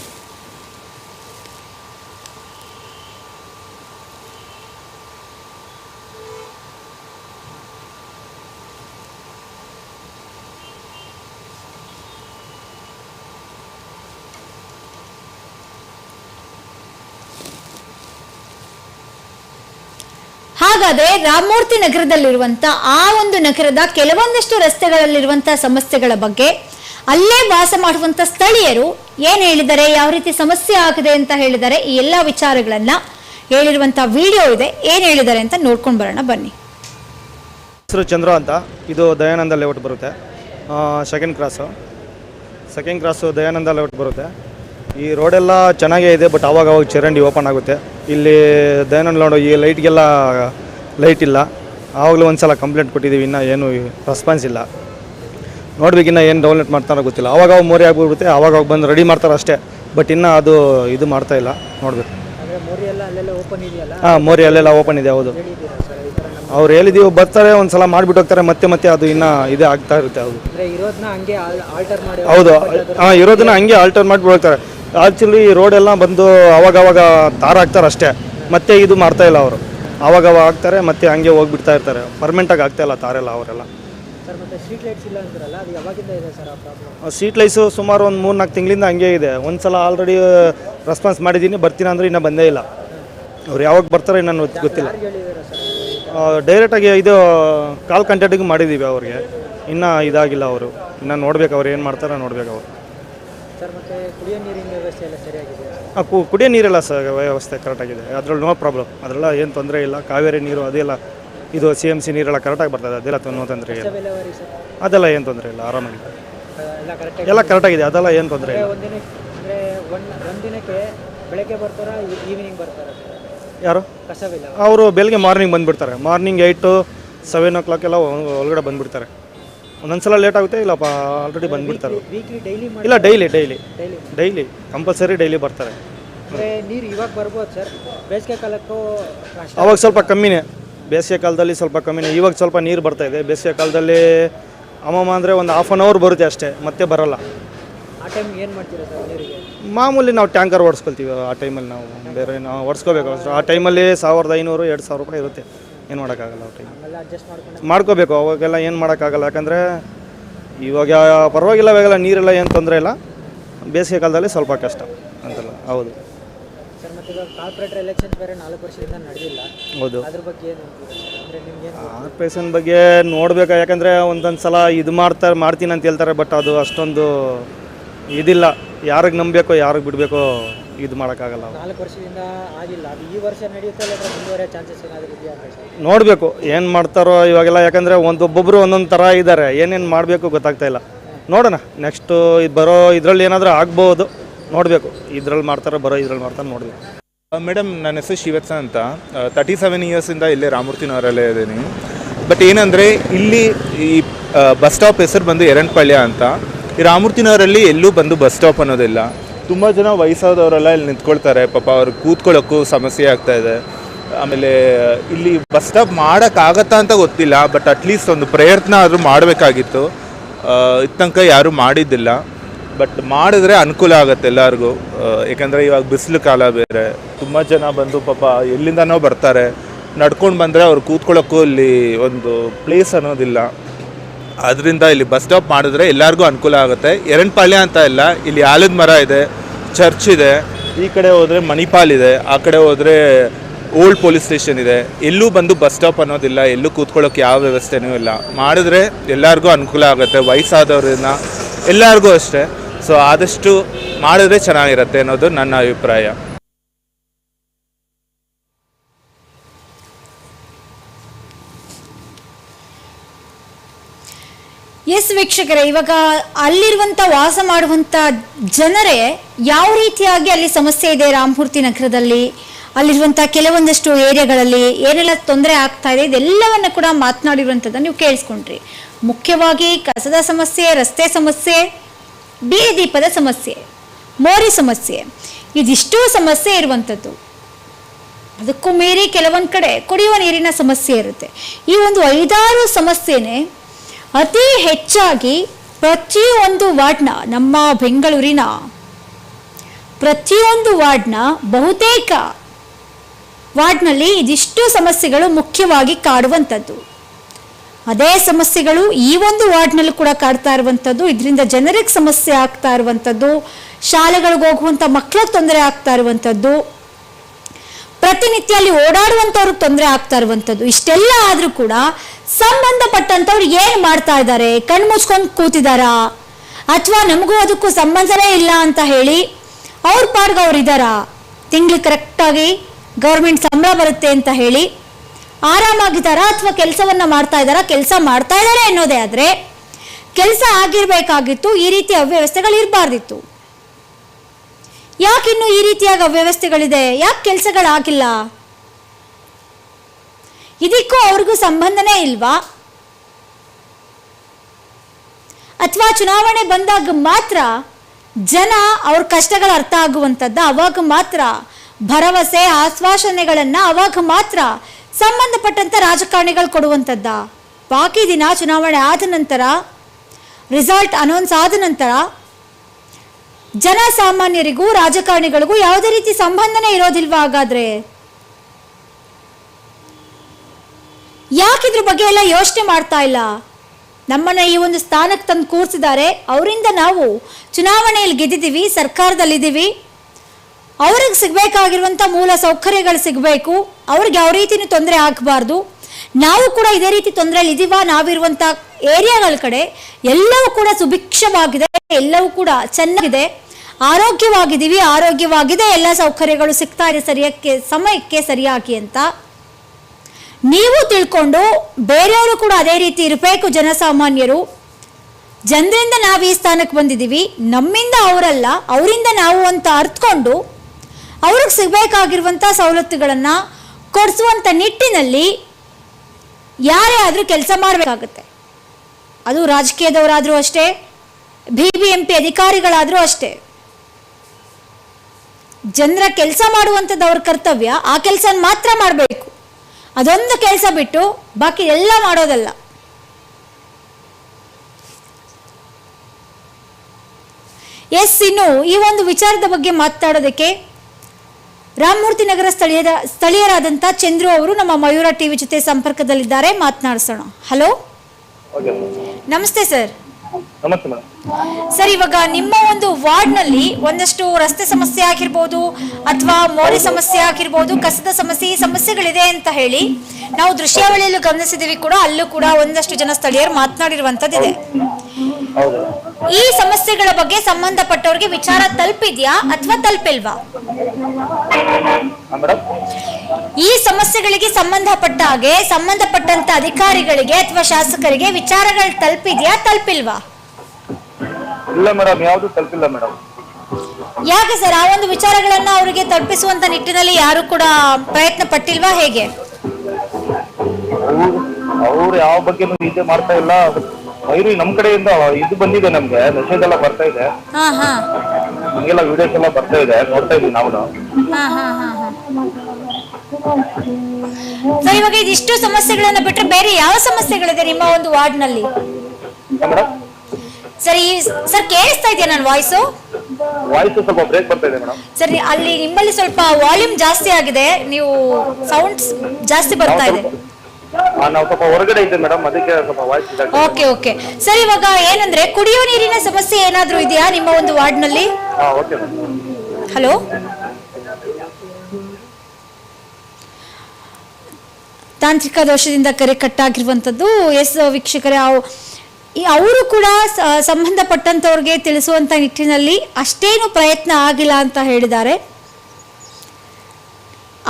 ಹಾಗಾದ್ರೆ ರಾಮಮೂರ್ತಿ ನಗರದಲ್ಲಿರುವಂತ ಆ ಒಂದು ನಗರದ ಕೆಲವೊಂದಷ್ಟು ರಸ್ತೆಗಳಲ್ಲಿರುವಂತಹ ಸಮಸ್ಯೆಗಳ ಬಗ್ಗೆ ಅಲ್ಲೇ ವಾಸ ಮಾಡುವಂತ ಸ್ಥಳೀಯರು ಏನ್ ಹೇಳಿದ್ದಾರೆ, ಯಾವ ರೀತಿ ಸಮಸ್ಯೆ ಆಗಿದೆ ಅಂತ ಹೇಳಿದ್ದಾರೆ ಈ ಎಲ್ಲಾ ವಿಚಾರಗಳನ್ನ ಹೇಳಿರುವಂತ ವಿಡಿಯೋ ಇದೆ, ಏನ್ ಹೇಳಿದ್ದಾರೆ ಅಂತ ನೋಡ್ಕೊಂಡು ಬರೋಣ, ಬನ್ನಿ. ಹೆಸರು ಚಂದ್ರ ಅಂತ, ಇದು ದಯಾನಂದ ಲೇಔಟ್ ಬರುತ್ತೆ. Second cross second cross Dayananda layout ಬರುತ್ತೆ. ಈ ರೋಡೆಲ್ಲ ಚೆನ್ನಾಗೇ ಇದೆ ಬಟ್ ಅವಾಗ ಅವಾಗ ಚರಂಡಿ ಓಪನ್ ಆಗುತ್ತೆ. ಇಲ್ಲಿ ದಯಾನಂದ ಲೇಔಟ್ ಈ ಲೈಟ್ಗೆಲ್ಲ ಲೈಟ್ ಇಲ್ಲ. ಆವಾಗಲೂ ಒಂದು ಸಲ ಕಂಪ್ಲೇಂಟ್ ಕೊಟ್ಟಿದ್ದೀವಿ ಇನ್ನೂ ಏನು ರೆಸ್ಪಾನ್ಸ್ ಇಲ್ಲ. ನೋಡ್ಬೇಕು ಇನ್ನೂ ಏನು ಡೌನ್ಲೋಡ್ ಮಾಡ್ತಾರೋ ಗೊತ್ತಿಲ್ಲ. ಆವಾಗ ಅವಾಗ ಮೋರಿ ಆಗಿಬಿಡುತ್ತೆ ಆವಾಗ ಅವಾಗ ಬಂದು ರೆಡಿ ಮಾಡ್ತಾರೆ ಅಷ್ಟೇ. ಬಟ್ ಇನ್ನೂ ಅದು ಇದು ಮಾಡ್ತಾ ಇಲ್ಲ ನೋಡಬೇಕು. ಹಾಂ ಮೋರಿ ಅಲ್ಲೆಲ್ಲ ಓಪನ್ ಇದೆ ಹೌದು. ಅವ್ರು ಹೇಳಿದೀವಿ ಬರ್ತಾರೆ ಒಂದು ಸಲ ಮಾಡಿಬಿಟ್ಟು ಹೋಗ್ತಾರೆ ಮತ್ತೆ ಮತ್ತೆ ಅದು ಇನ್ನೂ ಇದೇ ಆಗ್ತಾ ಇರುತ್ತೆ ಹೌದು. ಹೌದು ಹಾಂ ಇರೋದನ್ನ ಹಂಗೆ ಆಲ್ಟರ್ ಮಾಡಿಬಿಟ್ಟು ಹೋಗ್ತಾರೆ. ಆ್ಯಕ್ಚುಲಿ ರೋಡೆಲ್ಲ ಬಂದು ಅವಾಗ ಅವಾಗ ತಾರ್ ಹಾಕ್ತಾರೆ ಅಷ್ಟೇ. ಮತ್ತೆ ಇದು ಮಾಡ್ತಾ ಇಲ್ಲ ಅವರು. ಅವಾಗ ಅವಾಗ ಹಾಕ್ತಾರೆ ಮತ್ತೆ ಹಂಗೆ ಹೋಗ್ಬಿಡ್ತಾ ಇರ್ತಾರೆ. ಪರ್ಮನೆಂಟಾಗಿ ಆಗ್ತಾ ಇಲ್ಲ ತಾರೆಲ್ಲ ಅವರೆಲ್ಲ. ಸರ್ ಮತ್ತೆ ಸ್ಟ್ರೀಟ್ ಲೈಟ್ಸ್ ಇಲ್ಲ ಅಂತಾರಲ್ಲ ಅದು ಯಾವಾಗಿಂದ ಇದೆ ಸರ್ ಆ ಪ್ರಾಬ್ಲಮ್ ಸೀಟ್ ಲೈಟ್ಸು ಸುಮಾರು ಒಂದು ಮೂರು ನಾಲ್ಕು ತಿಂಗಳಿಂದ ಹಂಗೆ ಇದೆ. ಒಂದು ಸಲ ಆಲ್ರೆಡಿ ರೆಸ್ಪಾನ್ಸ್ ಮಾಡಿದ್ದೀನಿ ಬರ್ತೀನಿ ಅಂದರೆ ಇನ್ನೂ ಬಂದೇ ಇಲ್ಲ. ಅವ್ರು ಯಾವಾಗ ಬರ್ತಾರೆ ಇನ್ನೂ ಗೊತ್ತಿಲ್ಲ. ಸರ್? ಡೈರೆಕ್ಟಾಗಿ ಇದು ಕಾಲ್ ಕಂಟ್ಯಾಕ್ಟಿಗೆ ಮಾಡಿದ್ದೀವಿ ಅವ್ರಿಗೆ. ಇನ್ನೂ ಇದಾಗಿಲ್ಲ ಅವರು. ಇನ್ನು ನೋಡ್ಬೇಕು ಅವ್ರು ಏನು ಮಾಡ್ತಾರೆ ನೋಡ್ಬೇಕು ಅವರು. ಸರ್ ಮತ್ತೆ ಕುಡಿಯೋ ನೀರಿನ ವ್ಯವಸ್ಥೆ ಎಲ್ಲ ಸರಿಯಾಗಿದೆ ಕು- ಕುಡಿಯೋ ನೀರೆಲ್ಲ ಸ ವ್ಯವಸ್ಥೆ ಕರೆಕ್ಟಾಗಿದೆ ಅದರಲ್ಲಿ ನೋ ಪ್ರಾಬ್ಲಮ್ ಅದರೆಲ್ಲ ಏನು ತೊಂದರೆ ಇಲ್ಲ. ಕಾವೇರಿ ನೀರು ಅದೆಲ್ಲ ಇದು ಸಿ ಎಂ ಸಿ ನೀರೆಲ್ಲ ಕರೆಕ್ಟಾಗಿ ಬರ್ತದೆ. ಅದೆಲ್ಲ ನೋ ತೊಂದರೆ ಇಲ್ಲ. ಅದೆಲ್ಲ ಏನು ತೊಂದರೆ ಇಲ್ಲ. ಆರಾಮಾಗಿ. ಎಲ್ಲ ಕರೆಕ್ಟಾಗಿ ಎಲ್ಲ ಕರೆಕ್ಟಾಗಿದೆ ಅದೆಲ್ಲ ಏನು ತೊಂದರೆ ಇಲ್ಲ. ಯಾರು? ಅವರು ಬೆಳಗ್ಗೆ ಮಾರ್ನಿಂಗ್ ಬಂದುಬಿಡ್ತಾರೆ. Morning eight seven o'clock ಎಲ್ಲ ಒಳಗಡೆ ಬಂದುಬಿಡ್ತಾರೆ. ಒಂದೊಂದು ಸಲ ಲೇಟ್ ಆಗುತ್ತೆ ಇಲ್ಲ ಆಲ್ರೆಡಿ ಬಂದ್ಬಿಡ್ತಾರೆ. ಇಲ್ಲ daily daily daily compulsory daily ಬರ್ತಾರೆ. ನೀರು ಇವಾಗ ಬರ್ಬೋದು ಸರ್. ಬೇಸಿಗೆ ಕಾಲಕ್ಕೂ ಅವಾಗ ಸ್ವಲ್ಪ ಕಮ್ಮಿನೇ. ಬೇಸಿಗೆ ಕಾಲದಲ್ಲಿ ಸ್ವಲ್ಪ ಕಮ್ಮಿನೇ. ಇವಾಗ ಸ್ವಲ್ಪ ನೀರು ಬರ್ತಾ ಇದೆ. ಬೇಸಿಗೆ ಕಾಲದಲ್ಲಿ ಅಮ್ಮಮ್ಮ ಅಂದರೆ ಒಂದು ಹಾಫ್ ಆನ್ ಅವರ್ ಬರುತ್ತೆ ಅಷ್ಟೇ ಮತ್ತೆ ಬರಲ್ಲ. ಆ ಟೈಮ್ ಏನು ಮಾಡ್ತೀರಾ ಸರ್ ನೀರಿಗೆ? ಮಾಮೂಲಿ ನಾವು ಟ್ಯಾಂಕರ್ ಓಡಿಸ್ಕೊಳ್ತೀವಿ ಆ ಟೈಮಲ್ಲಿ ನಾವು. ಬೇರೆ ನಾವು ಓಡಿಸ್ಕೋಬೇಕು ಆ ಟೈಮಲ್ಲಿ ಸಾವಿರದ ಐನೂರು ಎರಡು ಸಾವಿರ ರೂಪಾಯಿ ಇರುತ್ತೆ. ಏನು ಮಾಡೋಕ್ಕಾಗಲ್ಲ ಅವ್ರ ಟೈಮ್ ಮಾಡ್ಕೋಬೇಕು ಅವಾಗೆಲ್ಲ ಏನು ಮಾಡೋಕ್ಕಾಗಲ್ಲ. ಯಾಕಂದರೆ ಇವಾಗ ಪರವಾಗಿಲ್ಲ ಇವಾಗೆಲ್ಲ ನೀರೆಲ್ಲ ಏನು ತೊಂದರೆ ಇಲ್ಲ. ಬೇಸಿಗೆ ಕಾಲದಲ್ಲಿ ಸ್ವಲ್ಪ ಕಷ್ಟ ಅಂತಲ್ಲ. ಹೌದು. ಕಾರ್ಪೊರೇಟರ್ ಎಲೆಕ್ಷನ್ಸ್ ಬೇರೆ ನಾಲ್ಕು ವರ್ಷದಿಂದ ನಡೆದಿಲ್ಲ. ಹೌದು. ಅದ್ರ ಬಗ್ಗೆ ಕಾರ್ಪೊರೇಷನ್ ಬಗ್ಗೆ ನೋಡ್ಬೇಕು. ಯಾಕಂದರೆ ಒಂದೊಂದು ಸಲ ಇದು ಮಾಡ್ತಾರೆ ಮಾಡ್ತೀನಿ ಅಂತ ಹೇಳ್ತಾರೆ ಬಟ್ ಅದು ಅಷ್ಟೊಂದು ಇದಿಲ್ಲ. ಯಾರಿಗೆ ನಂಬಬೇಕೋ ಯಾರಿಗೆ ಬಿಡಬೇಕೋ ಇದು ಮಾಡೋಕ್ಕಾಗಲ್ಲ ನಾಲ್ಕು ವರ್ಷದಿಂದ ಆಗಿಲ್ಲ. ಅದು ಈ ವರ್ಷ ನಡೆಯುತ್ತೆ ಇಲ್ಲ ಚಾನ್ಸಸ್ ಏನಾದರೂ ಇದೆಯಾ ಅಂತ ನೋಡಬೇಕು ಏನು ಮಾಡ್ತಾರೋ ಇವಾಗೆಲ್ಲ ಯಾಕಂದರೆ ಒಂದೊಬ್ಬೊಬ್ಬರು ಒಂದೊಂದು ಥರ ಇದ್ದಾರೆ ಏನೇನು ಮಾಡಬೇಕು ಗೊತ್ತಾಗ್ತಾ ಇಲ್ಲ. ನೋಡೋಣ ನೆಕ್ಸ್ಟು ಇದು ಬರೋ ಇದರಲ್ಲಿ ಏನಾದರೂ ಆಗ್ಬೋದು ನೋಡಬೇಕು. ಇದ್ರಲ್ಲಿ ಮಾಡ್ತಾರೋ ಬರೋ ಇದ್ರಲ್ಲಿ ಮಾಡ್ತಾರೆ ನೋಡಬೇಕು. ಮೇಡಮ್ ನನ್ನ ಹೆಸರು ಶಿವತ್ಸ ಅಂತ. ತರ್ಟಿ ಸೆವೆನ್ ಇಯರ್ಸಿಂದ ಇಲ್ಲೇ ರಾಮೂರ್ತಿನವರಲ್ಲೇ ಇದ್ದೀನಿ. ಬಟ್ ಏನಂದರೆ ಇಲ್ಲಿ ಈ ಬಸ್ ಸ್ಟಾಪ್ ಹೆಸರು ಬಂದು ಎರಣ್ಪಳ್ಯ ಅಂತ. ಈ ರಾಮೂರ್ತಿನವರಲ್ಲಿ ಎಲ್ಲೂ ಬಂದು ಬಸ್ ಸ್ಟಾಪ್ ಅನ್ನೋದಿಲ್ಲ. ತುಂಬ ಜನ ವಯಸ್ಸಾದವರೆಲ್ಲ ಇಲ್ಲಿ ನಿಂತ್ಕೊಳ್ತಾರೆ. ಪಾಪ ಅವ್ರು ಕೂತ್ಕೊಳ್ಳೋಕ್ಕೂ ಸಮಸ್ಯೆ ಆಗ್ತಾ ಇದೆ. ಆಮೇಲೆ ಇಲ್ಲಿ ಬಸ್ ಸ್ಟಾಪ್ ಮಾಡೋಕ್ಕಾಗತ್ತಾ ಅಂತ ಗೊತ್ತಿಲ್ಲ, ಬಟ್ ಅಟ್ಲೀಸ್ಟ್ ಒಂದು ಪ್ರಯತ್ನ ಆದರೂ ಮಾಡಬೇಕಾಗಿತ್ತು. ಇತ್ತಂಕ ಯಾರೂ ಮಾಡಿದ್ದಿಲ್ಲ. ಬಟ್ ಮಾಡಿದ್ರೆ ಅನುಕೂಲ ಆಗುತ್ತೆ ಎಲ್ಲರಿಗೂ. ಯಾಕಂದರೆ ಇವಾಗ ಬಿಸಿಲು ಕಾಲ ಬೇರೆ. ತುಂಬ ಜನ ಬಂದು ಪಾಪ ಎಲ್ಲಿಂದನೋ ಬರ್ತಾರೆ. ನಡ್ಕೊಂಡು ಬಂದರೆ ಅವ್ರು ಕೂತ್ಕೊಳ್ಳೋಕ್ಕೂ ಇಲ್ಲಿ ಒಂದು ಪ್ಲೇಸ್ ಅನ್ನೋದಿಲ್ಲ. ಅದರಿಂದ ಇಲ್ಲಿ ಬಸ್ ಸ್ಟಾಪ್ ಮಾಡಿದ್ರೆ ಎಲ್ಲರಿಗೂ ಅನುಕೂಲ ಆಗುತ್ತೆ. ಎರಣ್ಪಾಳ್ಯ ಅಂತ ಇಲ್ಲ, ಇಲ್ಲಿ ಆಲದ ಮರ ಇದೆ ಚರ್ಚ್ ಇದೆ, ಈ ಕಡೆ ಹೋದರೆ ಮಣಿಪಾಲ್ ಇದೆ, ಆ ಕಡೆ ಹೋದರೆ ಓಲ್ಡ್ ಪೊಲೀಸ್ ಸ್ಟೇಷನ್ ಇದೆ. ಎಲ್ಲೂ ಬಂದು ಬಸ್ ಸ್ಟಾಪ್ ಅನ್ನೋದಿಲ್ಲ, ಎಲ್ಲೂ ಕೂತ್ಕೊಳ್ಳೋಕೆ ಯಾವ ವ್ಯವಸ್ಥೆನೂ ಇಲ್ಲ. ಮಾಡಿದ್ರೆ ಎಲ್ಲರಿಗೂ ಅನುಕೂಲ ಆಗುತ್ತೆ, ವಯಸ್ಸಾದವ್ರನ್ನ ಎಲ್ಲರಿಗೂ ಅಷ್ಟೇ. ಸೊ ಆದಷ್ಟು ಮಾಡಿದ್ರೆ ಚೆನ್ನಾಗಿರುತ್ತೆ ಅನ್ನೋದು ನನ್ನ ಅಭಿಪ್ರಾಯ. ಎಸ್ ವೀಕ್ಷಕರೇ, ಇವಾಗ ಅಲ್ಲಿರುವಂತ ವಾಸ ಮಾಡುವಂತ ಜನರೇ ಯಾವ ರೀತಿಯಾಗಿ ಅಲ್ಲಿ ಸಮಸ್ಯೆ ಇದೆ ರಾಮಮೂರ್ತಿ ನಗರದಲ್ಲಿ? ಅಲ್ಲಿರುವಂತ ಕೆಲವೊಂದಷ್ಟು ಏರಿಯಾಗಳಲ್ಲಿ ಏನೆಲ್ಲ ತೊಂದರೆ ಆಗ್ತಾ ಇದೆ, ಇದೆಲ್ಲವನ್ನ ಕೂಡ ಮಾತನಾಡಿರುವಂಥದ್ದನ್ನು ನೀವು ಕೇಳಿಸ್ಕೊಂಡ್ರಿ. ಮುಖ್ಯವಾಗಿ ಕಸದ ಸಮಸ್ಯೆ, ರಸ್ತೆ ಸಮಸ್ಯೆ ಬೀದಿ ದೀಪದ ಸಮಸ್ಯೆ, ಮೋರಿ ಸಮಸ್ಯೆ, ಇದಿಷ್ಟೂ ಸಮಸ್ಯೆ ಇರುವಂಥದ್ದು ಅದಕ್ಕೂ ಮೀರಿ ಕೆಲವೊಂದು ಕಡೆ ಕುಡಿಯುವ ನೀರಿನ ಸಮಸ್ಯೆ ಇರುತ್ತೆ. ಈ ಒಂದು ಐದಾರು ಸಮಸ್ಯೆನೇ ಅತಿ ಹೆಚ್ಚಾಗಿ ಪ್ರತಿಯೊಂದು ವಾರ್ಡ್ನ, ನಮ್ಮ ಬೆಂಗಳೂರಿನ ಪ್ರತಿಯೊಂದು ವಾರ್ಡ್ನ ಬಹುತೇಕ ವಾರ್ಡ್ನಲ್ಲಿ ಇದಿಷ್ಟು ಸಮಸ್ಯೆಗಳು ಮುಖ್ಯವಾಗಿ ಕಾಡುವಂಥದ್ದು. ಅದೇ ಸಮಸ್ಯೆಗಳು ಈ ಒಂದು ವಾರ್ಡ್ನಲ್ಲೂ ಕೂಡ ಕಾಡ್ತಾ ಇರುವಂಥದ್ದು. ಇದರಿಂದ ಜನರಿಗೆ ಸಮಸ್ಯೆ ಆಗ್ತಾ ಇರುವಂಥದ್ದು. ಶಾಲೆಗಳಿಗೆ ಹೋಗುವಂಥ ಮಕ್ಕಳಿಗೆ ತೊಂದರೆ ಆಗ್ತಾ ಇರುವಂಥದ್ದು. ಪ್ರತಿನಿತ್ಯ ಅಲ್ಲಿ ಓಡಾಡುವಂಥವ್ರಿಗೆ ತೊಂದರೆ ಆಗ್ತಾ ಇರುವಂಥದ್ದು. ಇಷ್ಟೆಲ್ಲ ಆದರೂ ಕೂಡ ಸಂಬಂಧಪಟ್ಟಂಥವ್ರು ಏನು ಮಾಡ್ತಾ ಇದ್ದಾರೆ? ಕಣ್ಣು ಮುಚ್ಕೊಂಡು ಕೂತಿದಾರಾ? ಅಥವಾ ನಮಗೂ ಅದಕ್ಕೂ ಸಂಬಂಧನೇ ಇಲ್ಲ ಅಂತ ಹೇಳಿ ಅವ್ರ ಪಾಡ್ಗೆ ಅವ್ರು ಇದ್ದಾರಾ ತಿಂಗ್ಳಿಗೆ ಕರೆಕ್ಟಾಗಿ ಗೌರ್ಮೆಂಟ್ ಸಂಬಳ ಬರುತ್ತೆ ಅಂತ ಹೇಳಿ ಆರಾಮಾಗಿದ್ದಾರಾ ಅಥವಾ ಕೆಲಸವನ್ನ ಮಾಡ್ತಾ ಇದ್ದಾರಾ ಕೆಲಸ ಮಾಡ್ತಾ ಇದ್ದಾರೆ ಅನ್ನೋದೇ ಆದರೆ ಕೆಲಸ ಆಗಿರಬೇಕಾಗಿತ್ತು, ಈ ರೀತಿ ಅವ್ಯವಸ್ಥೆಗಳು ಇರಬಾರ್ದಿತ್ತು. ಯಾಕಿನ್ನು ಈ ರೀತಿಯಾಗಿ ಅವ್ಯವಸ್ಥೆಗಳಿದೆ? ಯಾಕೆ ಕೆಲಸಗಳಾಗಿಲ್ಲ? ಇದಕ್ಕೂ ಅವ್ರಿಗೂ ಸಂಬಂಧನೇ ಇಲ್ವಾ? ಅಥವಾ ಚುನಾವಣೆ ಬಂದಾಗ ಮಾತ್ರ ಜನ ಅವ್ರ ಕಷ್ಟಗಳು ಅರ್ಥ ಆಗುವಂಥದ್ದು? ಅವಾಗ ಮಾತ್ರ ಭರವಸೆ, ಆಶ್ವಾಸನೆಗಳನ್ನು ಅವಾಗ ಮಾತ್ರ ಸಂಬಂಧಪಟ್ಟಂತ ರಾಜಕಾರಣಿಗಳು ಕೊಡುವಂಥದ್ದ? ಬಾಕಿ ದಿನ ಚುನಾವಣೆ ಆದ ನಂತರ ರಿಸಲ್ಟ್ ಅನೌನ್ಸ್ ಆದ ನಂತರ ಜನಸಾಮಾನ್ಯರಿಗೂ ರಾಜಕಾರಣಿಗಳಿಗೂ ಯಾವುದೇ ರೀತಿ ಸಂಬಂಧನೇ ಇರೋದಿಲ್ವಾ ಹಾಗಾದ್ರೆ? ಯಾಕಿದ್ರ ಬಗ್ಗೆ ಎಲ್ಲ ಯೋಚನೆ ಮಾಡ್ತಾ ಇಲ್ಲ? ನಮ್ಮನ್ನ ಈ ಒಂದು ಸ್ಥಾನಕ್ಕೆ ತಂದು ಕೂರಿಸಿದ್ದಾರೆ. ಅವರಿಂದ ನಾವು ಚುನಾವಣೆಯಲ್ಲಿ ಗೆದ್ದಿದ್ದೀವಿ, ಸರ್ಕಾರದಲ್ಲಿದ್ದೀವಿ. ಅವ್ರಿಗೆ ಸಿಗಬೇಕಾಗಿರುವಂಥ ಮೂಲ ಸೌಕರ್ಯಗಳು ಸಿಗಬೇಕು. ಅವ್ರಿಗೆ ಯಾವ ರೀತಿನೂ ತೊಂದರೆ ಆಗಬಾರ್ದು. ನಾವು ಕೂಡ ಇದೇ ರೀತಿ ತೊಂದರೆಯಲ್ಲಿ ಇದೀವ ನಾವಿರುವಂಥ ಏರಿಯಾಗಳ ಕಡೆ ಎಲ್ಲವೂ ಕೂಡ ಸುಭಿಕ್ಷವಾಗಿದೆ. ಎಲ್ಲವೂ ಕೂಡ ಚೆನ್ನಾಗಿದೆ. ಆರೋಗ್ಯವಾಗಿದ್ದೀವಿ, ಆರೋಗ್ಯವಾಗಿದೆ. ಎಲ್ಲ ಸೌಕರ್ಯಗಳು ಸಿಗ್ತಾ ಇದೆ. ಸರಿಯಕ್ಕೆ ಸಮಯಕ್ಕೆ ಸರಿಯಾಗಿ ಅಂತ. ನೀವು ತಿಳ್ಕೊಂಡು ಬೇರೆಯವರು ಕೂಡ ಅದೇ ರೀತಿ ಇರಬೇಕು ಜನಸಾಮಾನ್ಯರು. ಜನರಿಂದ ನಾವು ಈ ಸ್ಥಾನಕ್ಕೆ ಬಂದಿದ್ದೀವಿ. ನಮ್ಮಿಂದ ಅವರಲ್ಲ, ಅವರಿಂದ ನಾವು ಅಂತ ಅರ್ಥಕೊಂಡು ಅವ್ರಿಗೆ ಸಿಗಬೇಕಾಗಿರುವಂಥ ಸವಲತ್ತುಗಳನ್ನು ಕೊಡಿಸುವಂಥ ನಿಟ್ಟಿನಲ್ಲಿ ಯಾರೇ ಆದರೂ ಕೆಲಸ ಮಾಡಬೇಕಾಗತ್ತೆ. ಅದು ರಾಜಕೀಯದವರಾದರೂ ಅಷ್ಟೇ, ಬಿ ಬಿ ಎಂ ಪಿ ಅಧಿಕಾರಿಗಳಾದರೂ ಅಷ್ಟೇ. ಜನರ ಕೆಲಸ ಮಾಡುವಂಥದ್ದು ಅವ್ರ ಕರ್ತವ್ಯ, ಆ ಕೆಲಸ ಮಾತ್ರ ಮಾಡಬೇಕು. ಅದೊಂದು ಕೆಲಸ ಬಿಟ್ಟು ಬಾಕಿ ಎಲ್ಲ ಮಾಡೋದಲ್ಲ. ಎಸ್ ಇನ್ನು ಈ ಒಂದು ವಿಚಾರದ ಬಗ್ಗೆ ಮಾತನಾಡೋದಕ್ಕೆ ರಾಮಮೂರ್ತಿ ನಗರ ಸ್ಥಳೀಯದ ಸ್ಥಳೀಯರಾದಂಥ ಚಂದ್ರು ಅವರು ನಮ್ಮ ಮಯೂರ ಟಿವಿ ಜೊತೆ ಸಂಪರ್ಕದಲ್ಲಿದ್ದಾರೆ ಮಾತನಾಡಿಸೋಣ. ಹಲೋ ನಮಸ್ತೆ ಸರ್. ನಮಸ್ತೆ ಮೇಡಮ್ ಸರ್ ಇವಾಗ ನಿಮ್ಮ ಒಂದು ವಾರ್ಡ್ನಲ್ಲಿ ಒಂದಷ್ಟು ರಸ್ತೆ ಸಮಸ್ಯೆ ಆಗಿರ್ಬೋದು ಅಥವಾ ಮೋರಿ ಸಮಸ್ಯೆ ಆಗಿರ್ಬೋದು ಕಸದ ಸಮಸ್ಯೆ ಈ ಸಮಸ್ಯೆಗಳಿದೆ ಅಂತ ಹೇಳಿ ನಾವು ದೃಶ್ಯಾವಳಿಯಲ್ಲೂ ಗಮನಿಸಿದೀವಿ ಕೂಡ ಅಲ್ಲೂ ಕೂಡ ಒಂದಷ್ಟು ಜನ ಸ್ಥಳೀಯರು ಮಾತನಾಡಿರುವಂತದ್ದಿದೆ ಈ ಸಮಸ್ಯೆಗಳ ಬಗ್ಗೆ ಸಂಬಂಧಪಟ್ಟವರಿಗೆ ವಿಚಾರ ತಲುಪಿದ್ಯಾ ಅಥವಾ ತಲುಪಿಲ್ವಾ? ಈ ಸಮಸ್ಯೆಗಳಿಗೆ ಸಂಬಂಧಪಟ್ಟ ಹಾಗೆ ಸಂಬಂಧಪಟ್ಟಂತ ಅಧಿಕಾರಿಗಳಿಗೆ ಅಥವಾ ಶಾಸಕರಿಗೆ ವಿಚಾರಗಳು ತಲುಪಿದ್ಯಾ ತಲುಪಿಲ್ವಾ? ಇಲ್ಲ ಮೇಡಮ್ ಯಾವುದು ತಲುಪಿಲ್ಲ ಮೇಡಮ್. ಯಾಕೆ ಸರ್? ಆ ಒಂದು ವಿಚಾರಗಳನ್ನ ಅವರಿಗೆ ತಲುಪಿಸುವಂತ ನಿಟ್ಟಿನಲ್ಲಿ ಯಾರು ಕೂಡ ಪ್ರಯತ್ನ ಪಟ್ಟಿಲ್ವಾ ಹೇಗೆ? ಅವ್ರು ಅವ್ರು ಯಾವ ಬಗ್ಗೆ ಇದೆ ಮಾಡ್ತಾ ಇಲ್ಲ. ಮಯೂರಿ ನಮ್ಮ ಕಡೆಯಿಂದ ಇದು ಬಂದಿದೆ ನಮ್ಗೆ ಮೆಸೇಜ್ ಎಲ್ಲ ಬರ್ತಾ ಇದೆ. ಹಾ ಹಾ. ನಮಗೆಲ್ಲ ವಿಡಿಯೋಸ್ ಎಲ್ಲ ಬರ್ತಾ ಇದೆ ನೋಡ್ತಾ ಇದೀವಿ ನಾವು ಹಾ ಹಾ ಹಾ ಇವಾಗ ಇದಿಷ್ಟು ಸಮಸ್ಯೆಗಳನ್ನ ಬಿಟ್ರೆ ಬೇರೆ ಯಾವ ಸಮಸ್ಯೆಗಳಿದೆ ನಿಮ್ಮ ಒಂದು ವಾರ್ಡ್ನಲ್ಲಿ? ಮೇಡಮ್ ಸರ್ ಈ ಸರ್ ಕೇಳಿಸ್ತಾ ಇದೆಯಾ ನನ್ನ ವಾಯ್ಸು ವಾಯ್ಸ್ ಸ್ವಲ್ಪ ಬ್ರೇಕ್ ಬರ್ತಾ ಇದೆ ಮೇಡಮ್ ಸರ್ ಅಲ್ಲಿ ನಿಮ್ಮಲ್ಲಿ ಸ್ವಲ್ಪ ವಾಲ್ಯೂಮ್ ಜಾಸ್ತಿ ಆಗಿದೆ ನೀವು ಸೌಂಡ್ ಜಾಸ್ತಿ ಬರ್ತಾ ಇದೆ. ನಾವು ಸ್ವಲ್ಪ ಹೊರಗಡೆ ಇದ್ದೆ ಮೇಡಮ್ ಅದಕ್ಕೆ ಸ್ವಲ್ಪ ವಾಯ್ಸ್ ಓಕೆ ಓಕೆ ಸರ್ ಇವಾಗ ಏನಂದ್ರೆ ಕುಡಿಯೋ ನೀರಿನ ಸಮಸ್ಯೆ ಏನಾದ್ರೂ ಇದೆಯಾ ನಿಮ್ಮ ಒಂದು ವಾರ್ಡ್ನಲ್ಲಿ ಓಕೆ ಹಲೋ ತಾಂತ್ರಿಕ ದೋಷದಿಂದ ಕರೆ ಕಟ್ಟಾಗಿರುವಂಥದ್ದು. ಎಸ್ ವೀಕ್ಷಕರೇ ಅವರು ಕೂಡ ಸಂಬಂಧಪಟ್ಟಂತವ್ರಿಗೆ ತಿಳಿಸುವಂತ ತಿಳಿಸುವಂಥ ನಿಟ್ಟಿನಲ್ಲಿ ಅಷ್ಟೇನು ಪ್ರಯತ್ನ ಆಗಿಲ್ಲ ಅಂತ ಹೇಳಿದ್ದಾರೆ.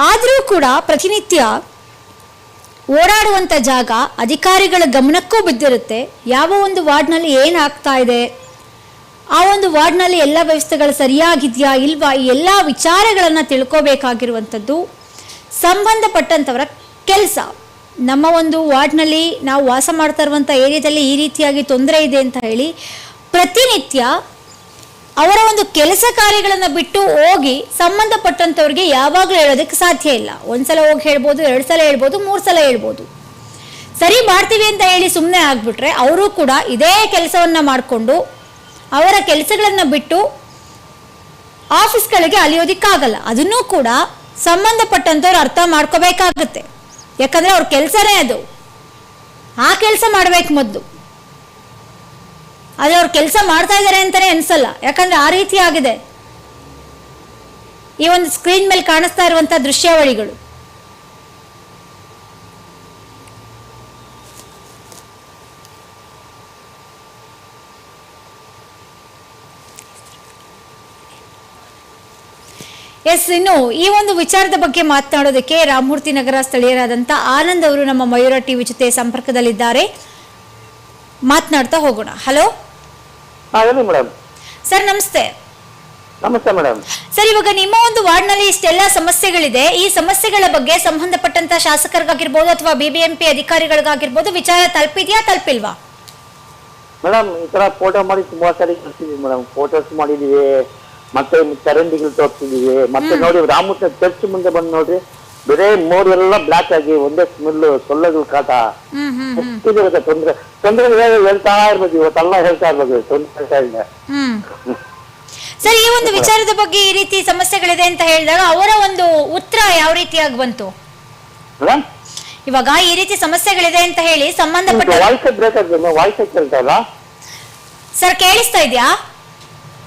ಆದರೂ ಕೂಡ ಪ್ರತಿನಿತ್ಯ ಓಡಾಡುವಂಥ ಜಾಗ ಅಧಿಕಾರಿಗಳ ಗಮನಕ್ಕೂ ಬಿದ್ದಿರುತ್ತೆ. ಯಾವ ಒಂದು ವಾರ್ಡ್ನಲ್ಲಿ ಏನಾಗ್ತಾ ಇದೆ? ಆ ಒಂದು ವಾರ್ಡ್ನಲ್ಲಿ ಎಲ್ಲ ವ್ಯವಸ್ಥೆಗಳು ಸರಿಯಾಗಿದೆಯಾ ಇಲ್ವಾ? ಈ ಎಲ್ಲ ವಿಚಾರಗಳನ್ನು ತಿಳ್ಕೋಬೇಕಾಗಿರುವಂಥದ್ದು ಸಂಬಂಧಪಟ್ಟಂಥವರ ಕೆಲಸ. ನಮ್ಮ ಒಂದು ವಾರ್ಡ್ನಲ್ಲಿ ನಾವು ವಾಸ ಮಾಡ್ತಾ ಇರುವಂಥ ಏರಿಯಾದಲ್ಲಿ ಈ ರೀತಿಯಾಗಿ ತೊಂದರೆ ಇದೆ ಅಂತ ಹೇಳಿ ಪ್ರತಿನಿತ್ಯ ಅವರ ಒಂದು ಕೆಲಸ ಕಾರ್ಯಗಳನ್ನು ಬಿಟ್ಟು ಹೋಗಿ ಸಂಬಂಧಪಟ್ಟಂಥವ್ರಿಗೆ ಯಾವಾಗಲೂ ಹೇಳೋದಕ್ಕೆ ಸಾಧ್ಯ ಇಲ್ಲ. ಒಂದ್ಸಲ ಹೋಗಿ ಹೇಳ್ಬೋದು, ಎರಡು ಸಲ ಹೇಳ್ಬೋದು, ಮೂರು ಸಲ ಹೇಳ್ಬೋದು. ಸರಿ ಮಾಡ್ತೀವಿ ಅಂತ ಹೇಳಿ ಸುಮ್ಮನೆ ಆಗ್ಬಿಟ್ರೆ ಅವರು ಕೂಡ ಇದೇ ಕೆಲಸವನ್ನ ಮಾಡಿಕೊಂಡು ಅವರ ಕೆಲಸಗಳನ್ನು ಬಿಟ್ಟು ಆಫೀಸ್ಗಳಿಗೆ ಅಲಿಯೋದಿಕ್ಕಾಗಲ್ಲ. ಅದನ್ನೂ ಕೂಡ ಸಂಬಂಧಪಟ್ಟಂಥವ್ರು ಅರ್ಥ ಮಾಡ್ಕೋಬೇಕಾಗುತ್ತೆ. ಯಾಕಂದ್ರೆ ಅವ್ರ ಕೆಲಸನೇ ಅದು. ಆ ಕೆಲಸ ಮಾಡ್ಬೇಕು ಮೊದಲು. ಆದರೆ ಅವ್ರು ಕೆಲಸ ಮಾಡ್ತಾ ಇದ್ದಾರೆ ಅಂತಾರೆ ಅನ್ಸಲ್ಲ. ಯಾಕಂದ್ರೆ ಆ ರೀತಿ ಆಗಿದೆ. ಈ ಒಂದು ಸ್ಕ್ರೀನ್ ಮೇಲೆ ಕಾಣಿಸ್ತಾ ಇರುವಂಥ ದೃಶ್ಯಾವಳಿಗಳು. ಎಸ್, ಇನ್ನು ಈ ಒಂದು ವಿಚಾರದ ಬಗ್ಗೆ ಮಾತನಾಡೋದಕ್ಕೆ ರಾಮಮೂರ್ತಿ ನಗರ ಸ್ಥಳೀಯರಾದಂಥ ಆನಂದ್ ಅವರು ನಮ್ಮ ಮಯೂರ ಟಿವಿ ಜೊತೆ ಸಂಪರ್ಕದಲ್ಲಿದ್ದಾರೆ. ಮಾತನಾಡ್ತಾ ಹೋಗೋಣ. ಹಲೋ ಹಾಂ ಹೇಳಿ ಮೇಡಮ್. ಸರ್ ನಮಸ್ತೆ. ನಮಸ್ತೆ ಮೇಡಮ್. ಸರ್ ಇವಾಗ ನಿಮ್ಮ ಒಂದು ವಾರ್ಡ್ನಲ್ಲಿ ಇಷ್ಟೆಲ್ಲ ಸಮಸ್ಯೆಗಳಿದೆ. ಈ ಸಮಸ್ಯೆಗಳ ಬಗ್ಗೆ ಸಂಬಂಧಪಟ್ಟಂತ ಶಾಸಕರಿಗಾಗಿರ್ಬೋದು ಅಥವಾ ಬಿಬಿಎಂಪಿ ಅಧಿಕಾರಿಗಳಿಗಾಗಿರ್ಬೋದು ವಿಚಾರ ತಲುಪಿದ್ಯಾ ತಲುಪಿಲ್ವಾ? ಮೇಡಮ್ ಈ ತರ ಫೋಟೋ ಮಾಡಿ ತುಂಬಾ ಸಾರಿ ಬರ್ತೀವಿ ಮೇಡಮ್. ಫೋಟೋಸ್ ಮಾಡಿದೀವಿ. ಮತ್ತೆ ಚರಂಡಿಗಳು ತೋರಿಸಿದೀವಿ. ಮತ್ತೆ ನೋಡಿ ರಾಮಕೃಷ್ಣ ಚರ್ಚ್ ಮುಂದೆ ಬಂದು ನೋಡ್ರಿ. ಬರೇ ಮೋಡ್ ಬ್ಲಾಕ್ ಆಗಿ ಒಂದೇ ಸ್ಮೆಲ್ ಸೊಳ್ಳೆಗಳ ಕಾಟ. ಎಷ್ಟಿದಿರುತ್ತೆ ತೊಂದ್ರೆ ತೊಂದರೆ ಹೇಳ್ತಾ ಇರ್ಬೋದು ಇವತ್ತೆಲ್ಲ ಹೇಳ್ತಾ ಇರ್ಬೋದು ತೊಂದ್ರೆ ಹೇಳ್ತಾ ಇಲ್ಲ ಸರ್ ಈ ಒಂದು ವಿಚಾರದ ಬಗ್ಗೆ ಈ ರೀತಿ ಸಮಸ್ಯೆಗಳಿದೆ ಅಂತ ಹೇಳಿದಾಗ ಅವರ ಒಂದು ಉತ್ತರ ಯಾವ ರೀತಿಯಾಗಿ ಬಂತು? ಇವಾಗ ಈ ರೀತಿ ಸಮಸ್ಯೆಗಳಿದೆ ಅಂತ ಹೇಳಿ ಸಂಬಂಧಪಟ್ಟ ವಾಯ್ಸ್ ಬ್ರೇಕ್ ಆಗ್ತದೆ ವಾಯ್ಸ್ ಕೇಳ್ತಾ ಇಲ್ಲ? ಸರ್ ಕೇಳಿಸ್ತಾ ಇದೆಯಾ?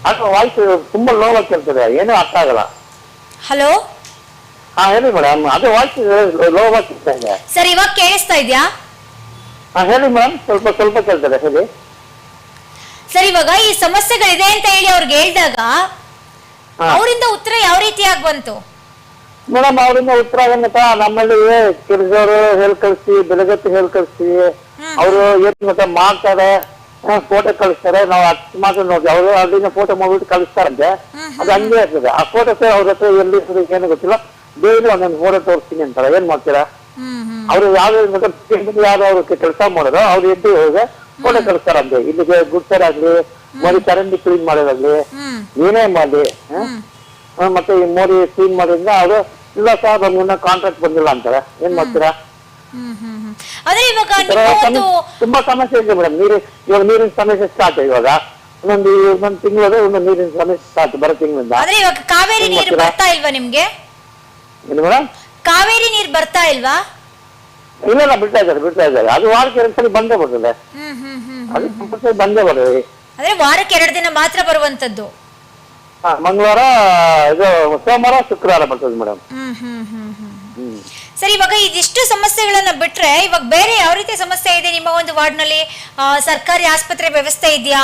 ಅದು ವಾಯ್ಸ್ ತುಂಬಾ ಲೋ ಆಗಿ ಕೇಳ್ತದೆ ಏನೂ ಅರ್ಥ ಆಗಲ್ಲ. ಹಲೋ ಹಾ ಹೇಳಿ ಮೇಡಮ್ ಅದೇ ವಾಯ್ಸ್ ಲೋ ಕೇಳ್ತಾ ಇದೆ. ಸರ್ ಇವಾಗ ಕೇಳಿಸ್ತಾ ಇದೆಯಾ? ಹಾ ಹೇಳಿ ಮೇಡಮ್ ಸ್ವಲ್ಪ ಸ್ವಲ್ಪ ಕೇಳ್ತಾರೆ ಹೇಳಿ. ಸರ್ ಇವಾಗ ಈ ಸಮಸ್ಯೆಗಳಿದೆ ಅಂತ ಹೇಳಿ ಅವ್ರಿಗೆ ಹೇಳಿದಾಗ ಹಾ. ಅವರಿಂದ ಉತ್ತರ ಯಾವ ರೀತಿಯಾಗಿ ಬಂತು? ಮೇಡಮ್ ಅವರಿಂದ ಉತ್ತರ ಏನಪ್ಪ ನಮ್ಮಲ್ಲಿ ಕಿರಿದವರು ಹೇಳ್ ಕಳಿಸಿ ಬೆಳಗತ್ತು ಹೇಳ್ ಕಳಿಸಿ. ಅವರು ಏನ್ ಗೊತ್ತಾ ಮಾಡ್ತಾರೆ? ಫೋಟೋ ಕಳಿಸ್ತಾರೆ. ನಾವು ಅಕಸ್ಮಾತ್ ನೋಡಿ. ಅವರು ಅಲ್ಲಿಂದ ಫೋಟೋ ಮಾಡ್ಬಿಟ್ಟು ಕಳಿಸ್ತಾರಂತೆ. ಅದು ಹಂಗೆ ಇರ್ತದೆ ಆ ಫೋಟೋಸ್ ಅವ್ರ ಹತ್ರ ಎಲ್ಲಿ ಇರ್ತದೆ ಏನು ಗೊತ್ತಿಲ್ಲ. ಡೈಲಿ ಒಂದೊಂದು ಫೋಟೋ ತೋರಿಸ್ತೀನಿ ಅಂತಾರೆ. ಏನ್ ಮಾಡ್ತೀರಾ? ಅವ್ರು ಯಾವ್ದು ಯಾವ್ದು ಅವ್ರಿಗೆ ಕೆಲಸ ಮಾಡೋದು ಅವ್ರು ಎದ್ದು ಹೋಗಿ ಫೋಟೋ ಕಳಿಸ್ತಾರಂತೆ. ಇಲ್ಲಿಗೆ ಗುಡ್ಸರ್ ಆಗ್ಲಿ ಮರಿ ಚರಂಡಿ ಕ್ಲೀನ್ ಮಾಡೋದಾಗ್ಲಿ ಏನೇ ಮಾಡಿ ಮತ್ತೆ ಈ ಮೋರಿ ಕ್ಲೀನ್ ಮಾಡೋದ್ರಿಂದ ಅವರು ಇಲ್ಲ ಸರ್ ನಮ್ಗೆ ಕಾಂಟ್ರಾಕ್ಟ್ ಬಂದಿಲ್ಲ ಅಂತಾರೆ. ಏನ್ ಮಾಡ್ತೀರಾ? ತುಂಬಾ ಸಮಸ್ಯೆ ಇದೆ ಮೇಡಮ್. ನೀರು ಇವಾಗ ನೀರಿನ ಸಮಸ್ಯೆ ಸ್ಟಾರ್ಟ್ ಇವಾಗ. ಒಂದೊಂದು ಒಂದೊಂದು ತಿಂಗಳು ಒಂದು ನೀರಿನ ಸಮಸ್ಯೆ ಸ್ಟಾರ್ಟ್ ಬರೋ ತಿಂಗಳಿಂದ. ಕಾವೇರಿ ನೀರು? ಬರ್ತಾ ಇಲ್ವಾ ನಿಮ್ಗೆ? ಏನು ಮೇಡಮ್? ಕಾವೇರಿ ನೀರ್ ಬರ್ತಾ ಇಲ್ವಾ? ಇಲ್ಲ ಇಲ್ಲ ಬಿಡ್ತಾ ಇದ್ದಾರೆ ಬಿಡ್ತಾ ಇದ್ದಾರೆ. ಅದು ವಾರಕ್ಕೆ ಎರಡು ಸಲ ಬಂದೇ ಬರ್ತದೆ. ಹ್ಮ್ ಹ್ಮ್ ಹ್ಮ್ ಅದು ಕಂಪಲ್ಸರಿ ಬಂದೇ ಬರ್ತದೆ. ಅಂದ್ರೆ ವಾರಕ್ಕೆ ಎರಡು ದಿನ ಮಾತ್ರ ಬರುವಂತದ್ದು? ಹಾ ಮಂಗಳವಾರ ಇದು ಸೋಮವಾರ ಶುಕ್ರವಾರ ಬರ್ತದೆ ಮೇಡಮ್. ಹ್ಮ್ ಹ್ಮ್ ಹ್ಮ್ ಹ್ಮ್ ಹ್ಮ್. ಸರ್ ಇವಾಗ ಇದಿಷ್ಟು ಸಮಸ್ಯೆಗಳನ್ನ ಬಿಟ್ರೆ ಇವಾಗ ಬೇರೆ ಯಾವ ರೀತಿ ಸಮಸ್ಯೆ ಇದೆ ನಿಮ್ಮ ಒಂದು ವಾರ್ಡ್ನಲ್ಲಿ? ಆ, ಸರ್ಕಾರಿ ಆಸ್ಪತ್ರೆ ವ್ಯವಸ್ಥೆ ಇದೆಯಾ?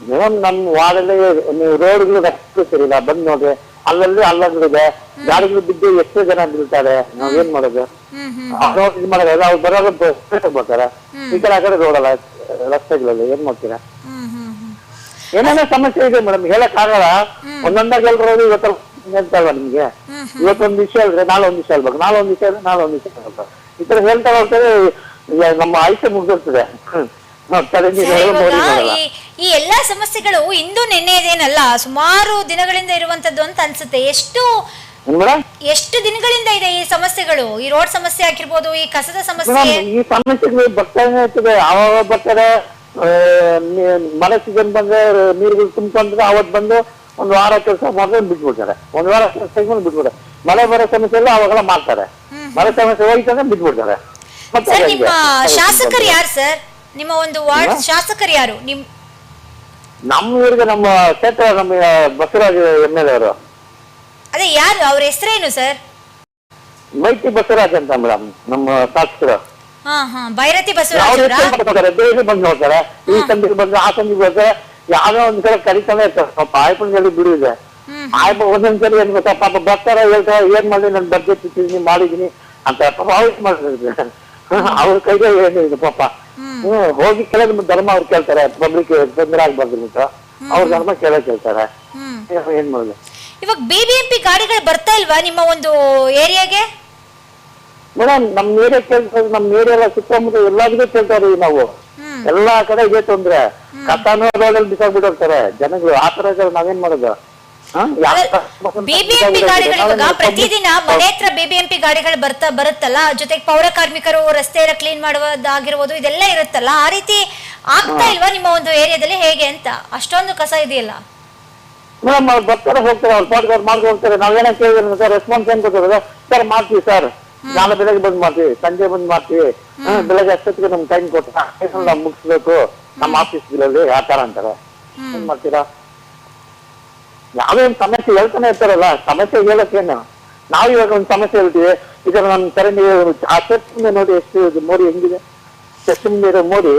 ಮೇಡಮ್ ನಮ್ಮ ವಾರ್ಡಲ್ಲಿ ನೀವು ರೋಡ್ಗಳು ರಸ್ತೆ ಇಲ್ಲ ಬಂದ್ ನೋಡ್ರಿ. ಅಲ್ಲಲ್ಲಿ ಅಲ್ಲಂದ್ರಿದೆ ಗಾಡಿಗಳು ಬಿದ್ದು ಎಷ್ಟೋ ಜನ ಬೀಳ್ತಾರೆ. ನಾವ್ ಏನ್ ಮಾಡೋದು? ಇದು ಮಾಡೋದು ಅವ್ರು ಬರೋದು ಬರ್ತಾರೆ ಈ ತರ ಆ ಕಡೆ ರೋಡಲ್ಲ ರಸ್ತೆಗಳಲ್ಲಿ ಏನ್ ಮಾಡ್ತೀರಾ? ಏನೇನೋ ಸಮಸ್ಯೆ ಇದೆ ಮೇಡಮ್. ಹೇಳಕ್ ಆಗಲ್ಲ. ಒಂದೊಂದಾಗ ಎಲ್ರೋದು ಇವತ್ತು ಹೇಳ್ತಾರಲ್ಲ ನಿಮ್ಗೆ. ಇವತ್ತೊಂದ್ ವಿಷಯ ಹೇಳಿದ್ರೆ ನಾಳೆ ಒಂದ್ ವಿಷಯ ಹೇಳ್ಬೇಕು. ನಾಳೆ ಒಂದ್ ವಿಷಯ ಹೇಳಿದ್ರೆ ನಾಳೆ ಒಂದ್ ವಿಷಯ ಹೇಳ್ಬೇಕು ಈ ತರ ಹೇಳ್ತಾ ಹೋಗ್ತಾರೆ ನಮ್ಮ ಆಯ್ಕೆ ಮುಗ್ದಿರ್ತದೆ. ಇವಾಗ ಈ ಈ ಎಲ್ಲಾ ಸಮಸ್ಯೆಗಳು ಇಂದು ನಿನ್ನೆದೇನಲ್ಲ ಸುಮಾರು ದಿನಗಳಿಂದ ಇರುವಂತದ್ದು ಅಂತ ಅನ್ಸುತ್ತೆ. ಎಷ್ಟು ಎಷ್ಟು ದಿನಗಳಿಂದ ಇದೆ ಈ ಸಮಸ್ಯೆಗಳು? ಈ ರೋಡ್ ಸಮಸ್ಯೆ ಆಗಿರ್ಬೋದು ಈ ಕಸದ ಸಮಸ್ಯೆ? ಮೇಡಮ್ ಈ ಸಮಸ್ಯೆಗಳು ಬರ್ತಾನೆ ಇರ್ತದೆ ಅವಾಗ ಬರ್ತಾರೆ ಮಳೆ ಸೀಸನ್ ಬಂದ್ರೆ ನೀರುಗಳು ತುಂಬಿಕೊಂಡ್ರೆ ಅವತ್ ಬಂದು ಒಂದ್ ವಾರ ಕೆಲಸ ಮಾಡಿದ್ರೆ ಬಿಟ್ಬಿಡ್ತಾರೆ. ಒಂದ್ ವಾರ ಕೆಲಸ ಬಿಟ್ಬಿಡ್ತಾರೆ. ಮಳೆ ಬರೋ ಸಮಸ್ಯೆ ಎಲ್ಲ ಅವಾಗೆಲ್ಲ ಮಾಡ್ತಾರೆ. ಮಳೆ ಸಮಸ್ಯೆ ಹೋಯ್ತಂದ್ರೆ ಬಿಟ್ಬಿಡ್ತಾರೆ. ಮತ್ತೆ ಸರ್ ಅದೇ ನಿಮ್ಮ. ಶಾಸಕರು ಯಾರು ಸರ್? ನಿಮ್ಮ ಒಂದು ವಾರ್ಡ್ ಶಾಸಕರು ಯಾರು? ನಿಮ್ ನಮ್ಮ ಊರಿಗೆ ನಮ್ಮ ಕ್ಷೇತ್ರ ನಮ್ಮ ಬಸವರಾಜ್ ಎಂ ಎಲ್ ಅವರು. ಅದೇ ಯಾರು? ಅವ್ರ ಹೆಸರೇನು ಸರ್? ಮೈತ್ರಿ ಬಸವರಾಜ್ ಅಂತ ಮೇಡಮ್ ನಮ್ಮ ಶಾಸಕರು. ಹಾ ಹಾ ಭೈರತಿ ಬಸವರಾಜ್ ಅವರಾ? ಬಂದು ನೋಡ್ತಾರೆ. ಈ ಸಂದಿಗೆ ಬಂದ್ರೆ ಆ ಸಂದಿಗೆ ಬರ್ತಾರೆ ಯಾವ್ದೋ ಒಂದ್ ಕಡೆ ಕರಿತಾನೆ ಇರ್ತಾರೆ. ಪಾಪ ಆಯ್ಪಂಜಲ್ಲಿ ಬಿಡು ಇದೆ ಆಯ್ಪ ಒಂದೊಂದ್ ಸರಿ ಏನ್ ಗೊತ್ತಾ? ಪಾಪ ಬರ್ತಾರ ಹೇಳ್ತಾರೆ ಏನ್ ಮಾಡಿ ನಾನು ಬರ್ಜೆಟ್ ಇಟ್ಟಿದೀನಿ ಮಾಡಿದೀನಿ ಅಂತ ಪಾಪ ಅವ್ರು ಮಾಡಿದ್ರೆ <laughs> ಅವ್ರ ಕೈಗೆ ಏನಿದೆ ಪಾಪ? ಹೋಗಿ ಕೆಲವು ಧರ್ಮ ಅವ್ರು ಕೇಳ್ತಾರೆ ಪಬ್ಲಿಕ್ ತೊಂದರೆ ಆಗ್ಬಾರ್ದು ಅಂತ. ಅವ್ರ ಧರ್ಮ ಕೇಳೇ ಕೇಳ್ತಾರೆ. ಏನ್ ಮಾಡೋದು? ಇವಾಗ ಬಿಬಿಎಂಪಿ ಗಾಡಿಗಳು ಬರ್ತಾ ಇಲ್ವಾ ನಿಮ್ಮ ಒಂದು ಏರಿಯಾಗೆ? ಮೇಡಮ್ ನಮ್ ಏರಿಯಾ ಕೇಳ್ತಾರೆ ನಮ್ ಏರಿಯಾ ಎಲ್ಲ ಸುತ್ತಮುತ್ತ ಎಲ್ಲಾದ್ರೂ ಕೇಳ್ತಾರೆ ನಾವು. ಎಲ್ಲಾ ಕಡೆ ಇದೆ ತೊಂದ್ರೆ. ಕಸಾನು ರೋಡಲ್ಲಿ ಬಿಸಾಕ್ಬಿಟ್ಟಿರ್ತಾರೆ ಜನಗಳು ಆ ತರ ನಾವೇನ್ ಮಾಡೋದು? ಬಿಬಿಎಂಪಿ ಗಾಡಿಗಳು ಇವಾಗ ಪ್ರತಿದಿನ ಮನೆ ಹತ್ರ ಬಿಬಿಎಂಪಿ ಗಾಡಿಗಳು ಬರ್ತಾ ಬರುತ್ತಲ್ಲ ಜೊತೆಗೆ ಪೌರ ಕಾರ್ಮಿಕರು ರಸ್ತೆ ಎಲ್ಲ ಕ್ಲೀನ್ ಮಾಡುವುದಾಗಿರ್ಬೋದು ಇದೆಲ್ಲ ಇರುತ್ತಲ್ಲ ಆ ರೀತಿ ಆಗ್ತಾ ಇಲ್ವಾ ನಿಮ್ಮ ಒಂದು ಏರಿಯಾದಲ್ಲಿ ಹೇಗೆ ಅಂತ? ಅಷ್ಟೊಂದು ಕಸ ಇದೆಯಲ್ಲ? ಮೇಡಮ್ ಅವ್ರು ಬರ್ತಾರೆ ಹೋಗ್ತಾರೆ ಅವ್ರು ಪಾಟ್ಗೆ ಅವ್ರು ಮಾಡ್ಕೊಂಡು ಹೋಗ್ತಾರೆ. ನಾವೇನ ಕೇಳಿದ್ರೆ ಸರ್ ರೆಸ್ಪಾನ್ಸ್ ಏನ್ ಕೊಡ್ತಾರೆ ಸರ್ ಮಾಡ್ತೀವಿ ಸರ್. ನಾಳೆ ಬೆಳಗ್ಗೆ ಬಂದ್ ಮಾಡ್ತೀವಿ ಸಂಜೆ ಬಂದ್ ಮಾಡ್ತೀವಿ. ಬೆಳಗ್ಗೆ ಅಷ್ಟೊತ್ತಿಗೆ ನಮ್ಗೆ ಟೈಮ್ ಕೊಟ್ಟು ನಾವು ಮುಗಿಸ್ಬೇಕು. ನಮ್ಮ ಆಫೀಸ್ಗಳಲ್ಲಿ ಆ ತರ ಅಂತಾರೆ. ಏನ್ ಮಾಡ್ತೀರಾ? ಒಂದು ಸಮಸ್ಯೆ ಹೇಳ್ತಾನೆ ಇರ್ತಾರಲ್ಲ ಸಮಸ್ಯೆ ಹೇಳಕ್ಕೇನು? ನಾವು ಇವಾಗ ಒಂದು ಸಮಸ್ಯೆ ಹೇಳ್ತೀವಿ. ಈಗ ನಮ್ಮ ಚರಂಡಿ ಆ ಚರ್ಚ್ ಮುಂದೆ ನೋಡಿ ಎಷ್ಟು ಮೋಡಿ ಮೋರಿ ಹೆಂಗಿದೆ. ಚರ್ಚ್ ಮುಂದೆ ಇರೋ ಮೋರಿ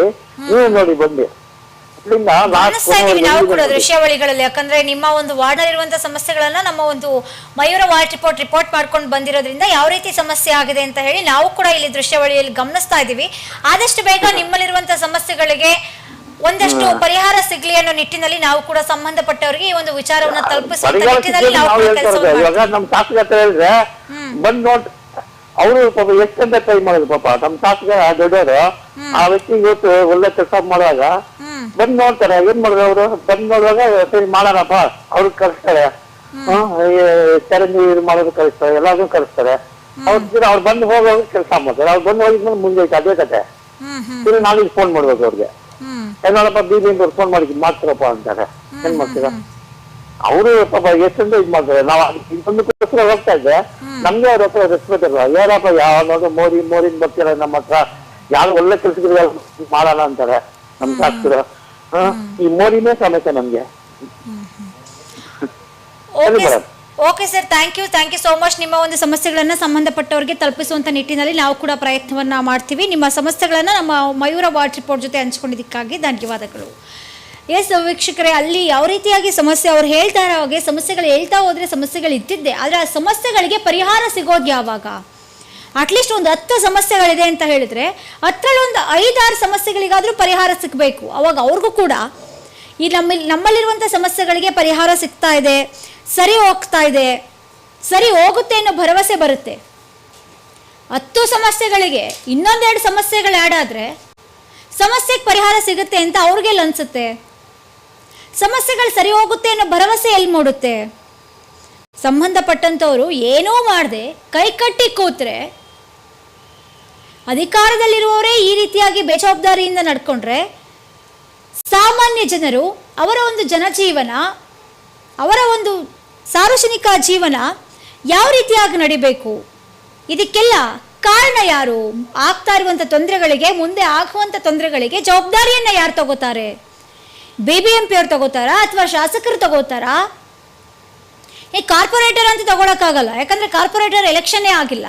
ನೀವು ನೋಡಿ ಬಂದು ನಾವು ಕೂಡ ದೃಶ್ಯಾವಳಿಗಳಲ್ಲಿ ಯಾಕಂದ್ರೆ ನಿಮ್ಮ ಒಂದು ವಾರ್ಡ್ ಇರುವಂತಹ ಸಮಸ್ಯೆಗಳನ್ನ ನಮ್ಮ ಒಂದು ಮಯೂರ ವಾರ್ಡ್ ರಿಪೋರ್ಟ್ ರಿಪೋರ್ಟ್ ಮಾಡ್ಕೊಂಡು ಬಂದಿರೋದ್ರಿಂದ ಯಾವ ರೀತಿ ಸಮಸ್ಯೆ ಆಗಿದೆ ಅಂತ ಹೇಳಿ ನಾವು ಕೂಡ ಇಲ್ಲಿ ದೃಶ್ಯಾವಳಿಯಲ್ಲಿ ಗಮನಿಸ್ತಾ ಇದೀವಿ ಆದಷ್ಟು ಬೇಗ ನಿಮ್ಮಲ್ಲಿರುವಂತಹ ಸಮಸ್ಯೆಗಳಿಗೆ ಒಂದಷ್ಟು ಪರಿಹಾರ ಸಿಗ್ಲಿ ಅನ್ನೋ ನಿಟ್ಟಿನಲ್ಲಿ ನಾವು ಕೂಡ ಸಂಬಂಧಪಟ್ಟವರಿಗೆ ಈ ಒಂದು ವಿಚಾರವನ್ನ ತಲುಪಿಸುವ ನಿಟ್ಟಿನಲ್ಲಿ ನಾವು ಕೂಡ ಕೆಲಸವನ್ನು ಇವಾಗ ನಮ್ ಶಾಸಕ ಹತ್ರ ಹೇಳಿದ್ರೆ ಬಂದ್ ನೋಡ್ ಅವರು ಪಾಪ ಎಷ್ಟಂತ ಟ್ರೈ ಮಾಡೋದು ಪಾಪ. ನಮ್ ಶಾಸಕ ದೊಡ್ಡವರು ಆ ವ್ಯಕ್ತಿ ಇವತ್ತು ಒಳ್ಳೆ ಕೆಲಸ ಮಾಡುವಾಗ ಬಂದ್ ನೋಡ್ತಾರೆ. ಏನ್ ಮಾಡಿದ್ರು ಅವರು? ಬಂದ್ ನೋಡುವಾಗ ಸರಿ ಮಾಡೋಣಪ್ಪ. ಅವ್ರು ಕಳಿಸ್ತಾರೆ ಚರಂಜಿ ಚರಂಡಿ ಇದು ಮಾಡೋದು ಕಳಿಸ್ತಾರೆ ಎಲ್ಲಾದ್ರೂ ಕಳಿಸ್ತಾರೆ ಅವ್ರ ಅವ್ರು ಬಂದು ಹೋಗೋದು ಕೆಲಸ ಮಾಡ್ತಾರೆ. ಅವ್ರು ಬಂದು ಹೋಗಿದ್ಮೇಲೆ ಮುಂದೆ ಅದೇ ಕತೆ. ಹ್ಮ್ ಹ್ಮ್. ತಿರ್ಗಿ ನಾಳೆ ಫೋನ್ ಮಾಡ್ಬೇಕು ಅವ್ರಿಗೆ. ಏನಪ್ಪ ಬೀದಿ ಅವ್ರು ಫೋನ್ ಮಾಡಿ ಮಾಡ್ತಾರಪ್ಪ ಅಂತಾರೆ. ಏನ್ ಮಾಡ್ತೀರಾ? ಅವರು ಪಾಪ ಎಷ್ಟೊಂದು ಇದ್ ಮಾಡ್ತಾರೆ. ನಾವು ಇನ್ನೊಂದಕ್ಕೋಸ್ಕರ ಹೋಗ್ತಾ ಇದ್ದೆ. ನಮ್ಗೆ ಅವ್ರ ಹತ್ರ ರೆಸ್ಪೆಕ್ಟ್ ಇರಲ್ಲ. ಏನಪ್ಪ ಯಾವ ನೋಡು ಮೋರಿ ಮೋರಿನ್ ಬರ್ತೀರ ನಮ್ಮ ಹತ್ರ? ಯಾರು ಒಳ್ಳೆ ಕೆಲಸಗಳು ಮಾಡೋಣ ಅಂತಾರೆ. ನಮ್ ಶಾಸಕರು? ಈ ಮೋರಿನೇ ಸಮಸ್ಯೆ ನಮ್ಗೆ. Okay sir thank you thank you so much ನಿಮ್ಮ ಒಂದು ಸಮಸ್ಯೆಗಳನ್ನು ಸಂಬಂಧಪಟ್ಟವರಿಗೆ ತಲುಪಿಸುವಂಥ ನಿಟ್ಟಿನಲ್ಲಿ ನಾವು ಕೂಡ ಪ್ರಯತ್ನವನ್ನು ಮಾಡ್ತೀವಿ. ನಿಮ್ಮ ಸಮಸ್ಯೆಗಳನ್ನು ನಮ್ಮ ಮಯೂರ ವಾರ್ಡ್ ರಿಪೋರ್ಟ್ ಜೊತೆ ಹಂಚ್ಕೊಂಡಿದ್ದಕ್ಕಾಗಿ ಧನ್ಯವಾದಗಳು. ಎಸ್ ವೀಕ್ಷಕರೇ, ಅಲ್ಲಿ ಯಾವ ರೀತಿಯಾಗಿ ಸಮಸ್ಯೆ ಅವ್ರು ಹೇಳ್ತಾ ಇರೋ ಹಾಗೆ ಸಮಸ್ಯೆಗಳು ಹೇಳ್ತಾ ಹೋದರೆ ಸಮಸ್ಯೆಗಳು ಇದ್ದಿದ್ದೆ. ಆದರೆ ಆ ಸಮಸ್ಯೆಗಳಿಗೆ ಪರಿಹಾರ ಸಿಗೋದು ಯಾವಾಗ? ಅಟ್ಲೀಸ್ಟ್ ಒಂದು ಹತ್ತು ಸಮಸ್ಯೆಗಳಿದೆ ಅಂತ ಹೇಳಿದ್ರೆ ಹತ್ತರಲ್ಲಿ ಒಂದು ಐದಾರು ಸಮಸ್ಯೆಗಳಿಗಾದರೂ ಪರಿಹಾರ ಸಿಗಬೇಕು. ಅವಾಗ ಅವ್ರಿಗೂ ಕೂಡ ಈ ನಮ್ಮಲ್ಲಿ ನಮ್ಮಲ್ಲಿರುವಂಥ ಸಮಸ್ಯೆಗಳಿಗೆ ಪರಿಹಾರ ಸಿಗ್ತಾ ಇದೆ, ಸರಿ ಹೋಗ್ತಾ ಇದೆ, ಸರಿ ಹೋಗುತ್ತೆ ಅನ್ನೋ ಭರವಸೆ ಬರುತ್ತೆ. ಹತ್ತು ಸಮಸ್ಯೆಗಳಿಗೆ, ಇನ್ನೊಂದೆರಡು ಸಮಸ್ಯೆಗಳು ಆ್ಯಡ್ ಆದರೆ ಸಮಸ್ಯೆಗೆ ಪರಿಹಾರ ಸಿಗುತ್ತೆ ಅಂತ ಅವ್ರಿಗೆಲ್ಲ ಅನಿಸುತ್ತೆ. ಸಮಸ್ಯೆಗಳು ಸರಿ ಹೋಗುತ್ತೆ ಅನ್ನೋ ಭರವಸೆ ಎಲ್ಲಿ ಮೂಡುತ್ತೆ? ಸಂಬಂಧಪಟ್ಟಂಥವ್ರು ಏನೂ ಮಾಡದೆ, ಕೈ ಕಟ್ಟಿ ಕೂತ್ರೆ, ಅಧಿಕಾರದಲ್ಲಿರುವವರೇ ಈ ರೀತಿಯಾಗಿ ಬೇಜವಾಬ್ದಾರಿಯಿಂದ ನಡ್ಕೊಂಡ್ರೆ ಸಾಮಾನ್ಯ ಜನರು ಅವರ ಒಂದು ಜನಜೀವನ, ಅವರ ಒಂದು ಸಾರ್ವಜನಿಕ ಜೀವನ ಯಾವ ರೀತಿಯಾಗಿ ನಡಿಬೇಕು? ಇದಕ್ಕೆಲ್ಲ ಕಾರಣ ಯಾರು? ಆಗ್ತಾ ಇರುವಂಥ ತೊಂದರೆಗಳಿಗೆ, ಮುಂದೆ ಆಗುವಂಥ ತೊಂದರೆಗಳಿಗೆ ಜವಾಬ್ದಾರಿಯನ್ನು ಯಾರು ತಗೋತಾರೆ? ಬಿ ಬಿ ಎಂ ಪಿ ತಗೋತಾರಾ ಅಥವಾ ಶಾಸಕರು ತಗೋತಾರಾ? ಈ ಕಾರ್ಪೊರೇಟರ್ ಅಂತ ತಗೊಳಕ್ಕಾಗಲ್ಲ. ಯಾಕಂದರೆ ಕಾರ್ಪೊರೇಟರ್ ಎಲೆಕ್ಷನ್ನೇ ಆಗಿಲ್ಲ.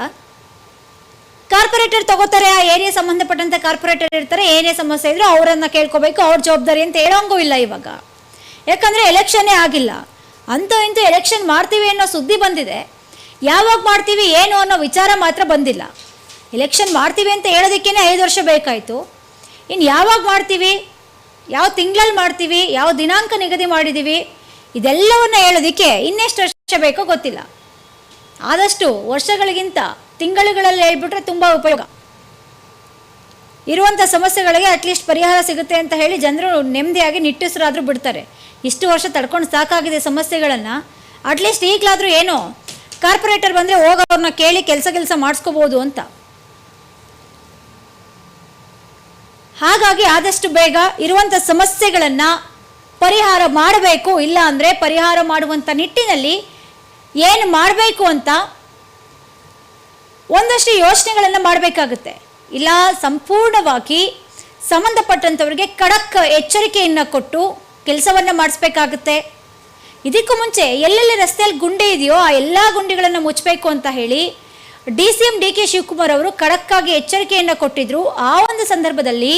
ಕಾರ್ಪೊರೇಟರ್ ತಗೋತಾರೆ, ಆ ಏರಿಯಾ ಸಂಬಂಧಪಟ್ಟಂತ ಕಾರ್ಪೊರೇಟರ್ ಇರ್ತಾರೆ, ಏನೇ ಸಮಸ್ಯೆ ಇದ್ರೂ ಅವರನ್ನು ಕೇಳ್ಕೋಬೇಕು, ಅವ್ರ ಜವಾಬ್ದಾರಿ ಅಂತ ಹೇಳೋಂಗೂ ಇಲ್ಲ ಇವಾಗ. ಯಾಕಂದ್ರೆ ಎಲೆಕ್ಷನ್ನೇ ಆಗಿಲ್ಲ. ಅಂತೂ ಇಂತೂ ಎಲೆಕ್ಷನ್ ಮಾಡ್ತೀವಿ ಅನ್ನೋ ಸುದ್ದಿ ಬಂದಿದೆ. ಯಾವಾಗ ಮಾಡ್ತೀವಿ, ಏನು ಅನ್ನೋ ವಿಚಾರ ಮಾತ್ರ ಬಂದಿಲ್ಲ. ಎಲೆಕ್ಷನ್ ಮಾಡ್ತೀವಿ ಅಂತ ಹೇಳೋದಕ್ಕೇನೆ ಐದು ವರ್ಷ ಬೇಕಾಯಿತು. ಇನ್ನು ಯಾವಾಗ ಮಾಡ್ತೀವಿ? ಯಾವ ತಿಂಗಳಲ್ಲಿ ಮಾಡ್ತೀವಿ? ಯಾವ ದಿನಾಂಕ ನಿಗದಿ ಮಾಡಿದ್ದೀವಿ? ಇದೆಲ್ಲವನ್ನು ಹೇಳೋದಕ್ಕೆ ಇನ್ನೆಷ್ಟು ವರ್ಷ ಬೇಕೋ ಗೊತ್ತಿಲ್ಲ. ಆದಷ್ಟು ವರ್ಷಗಳಿಗಿಂತ ತಿಂಗಳುಗಳಲ್ಲಿ ಹೇಳ್ಬಿಟ್ರೆ ತುಂಬ ಉಪಯೋಗ. ಇರುವಂಥ ಸಮಸ್ಯೆಗಳಿಗೆ ಅಟ್ಲೀಸ್ಟ್ ಪರಿಹಾರ ಸಿಗುತ್ತೆ ಅಂತ ಹೇಳಿ ಜನರು ನೆಮ್ಮದಿಯಾಗಿ ನಿಟ್ಟುಸಿರಾದರೂ ಬಿಡ್ತಾರೆ. ಇಷ್ಟು ವರ್ಷ ತಡ್ಕೊಂಡು ಸಾಕಾಗಿದೆ ಸಮಸ್ಯೆಗಳನ್ನು. ಅಟ್ಲೀಸ್ಟ್ ಈಗಲಾದರೂ ಏನೋ ಕಾರ್ಪೊರೇಟರ್ ಬಂದರೆ ಹೋಗೋವ್ರನ್ನ ಕೇಳಿ ಕೆಲಸ ಕೆಲಸ ಮಾಡಿಸ್ಕೋಬೋದು ಅಂತ. ಹಾಗಾಗಿ ಆದಷ್ಟು ಬೇಗ ಇರುವಂಥ ಸಮಸ್ಯೆಗಳನ್ನು ಪರಿಹಾರ ಮಾಡಬೇಕು, ಇಲ್ಲ ಅಂದರೆ ಪರಿಹಾರ ಮಾಡುವಂಥ ನಿಟ್ಟಿನಲ್ಲಿ ಏನು ಮಾಡಬೇಕು ಅಂತ ಒಂದಷ್ಟು ಯೋಚನೆಗಳನ್ನು ಮಾಡಬೇಕಾಗುತ್ತೆ. ಇಲ್ಲ, ಸಂಪೂರ್ಣವಾಗಿ ಸಂಬಂಧಪಟ್ಟಂಥವ್ರಿಗೆ ಖಡಕ್ ಎಚ್ಚರಿಕೆಯನ್ನು ಕೊಟ್ಟು ಕೆಲಸವನ್ನು ಮಾಡಿಸ್ಬೇಕಾಗುತ್ತೆ. ಇದಕ್ಕೂ ಮುಂಚೆ ಎಲ್ಲೆಲ್ಲಿ ರಸ್ತೆಯಲ್ಲಿ ಗುಂಡಿ ಇದೆಯೋ ಆ ಎಲ್ಲ ಗುಂಡಿಗಳನ್ನು ಮುಚ್ಚಬೇಕು ಅಂತ ಹೇಳಿ D C M D K Shivakumar ಅವರು ಖಡಕ್ಕಾಗಿ ಎಚ್ಚರಿಕೆಯನ್ನು ಕೊಟ್ಟಿದ್ರು. ಆ ಒಂದು ಸಂದರ್ಭದಲ್ಲಿ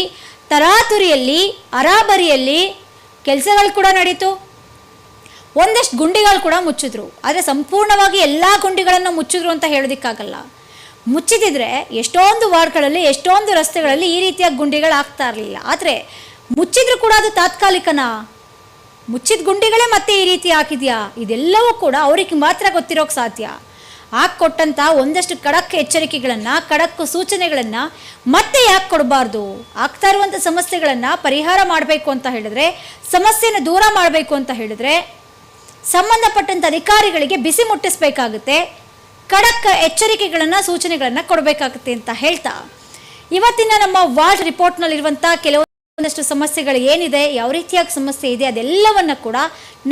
ತರಾತುರಿಯಲ್ಲಿ, ಅರಾಬರಿಯಲ್ಲಿ ಕೆಲಸಗಳು ಕೂಡ ನಡೀತು. ಒಂದಷ್ಟು ಗುಂಡಿಗಳು ಕೂಡ ಮುಚ್ಚಿದ್ರು. ಆದರೆ ಸಂಪೂರ್ಣವಾಗಿ ಎಲ್ಲ ಗುಂಡಿಗಳನ್ನು ಮುಚ್ಚಿದ್ರು ಅಂತ ಹೇಳೋದಕ್ಕಾಗಲ್ಲ. ಮುಚ್ಚಿದಿದ್ರೆ ಎಷ್ಟೊಂದು ವಾರ್ಡ್ಗಳಲ್ಲಿ, ಎಷ್ಟೊಂದು ರಸ್ತೆಗಳಲ್ಲಿ ಈ ರೀತಿಯ ಗುಂಡಿಗಳು ಆಗ್ತಾ ಇರಲಿಲ್ಲ. ಆದರೆ ಮುಚ್ಚಿದ್ರು ಕೂಡ ಅದು ತಾತ್ಕಾಲಿಕನಾ? ಮುಚ್ಚಿದ ಗುಂಡಿಗಳೇ ಮತ್ತೆ ಈ ರೀತಿ ಹಾಕಿದ್ಯಾ? ಇದೆಲ್ಲವೂ ಕೂಡ ಅವ್ರಿಗೆ ಮಾತ್ರ ಗೊತ್ತಿರೋಕೆ ಸಾಧ್ಯ. ಕೊಟ್ಟಂಥ ಒಂದಷ್ಟು ಖಡಕ್ ಎಚ್ಚರಿಕೆಗಳನ್ನು, ಖಡಕ್ ಸೂಚನೆಗಳನ್ನು ಮತ್ತೆ ಯಾಕೆ ಕೊಡಬಾರ್ದು? ಆಗ್ತಾ ಇರುವಂಥ ಸಮಸ್ಯೆಗಳನ್ನು ಪರಿಹಾರ ಮಾಡಬೇಕು ಅಂತ ಹೇಳಿದ್ರೆ, ಸಮಸ್ಯೆನ ದೂರ ಮಾಡಬೇಕು ಅಂತ ಹೇಳಿದ್ರೆ ಸಂಬಂಧಪಟ್ಟಂಥ ಅಧಿಕಾರಿಗಳಿಗೆ ಬಿಸಿ ಮುಟ್ಟಿಸ್ಬೇಕಾಗುತ್ತೆ. ಖಡಕ್ ಎಚ್ಚರಿಕೆಗಳನ್ನು, ಸೂಚನೆಗಳನ್ನು ಕೊಡಬೇಕಾಗುತ್ತೆ ಅಂತ ಹೇಳ್ತಾ. ಇವತ್ತಿನ ನಮ್ಮ ವಾರ್ಡ್ ರಿಪೋರ್ಟ್ನಲ್ಲಿರುವಂಥ ಕೆಲವೊಂದಷ್ಟು ಸಮಸ್ಯೆಗಳು ಏನಿದೆ, ಯಾವ ರೀತಿಯಾಗಿ ಸಮಸ್ಯೆ ಇದೆ, ಅದೆಲ್ಲವನ್ನ ಕೂಡ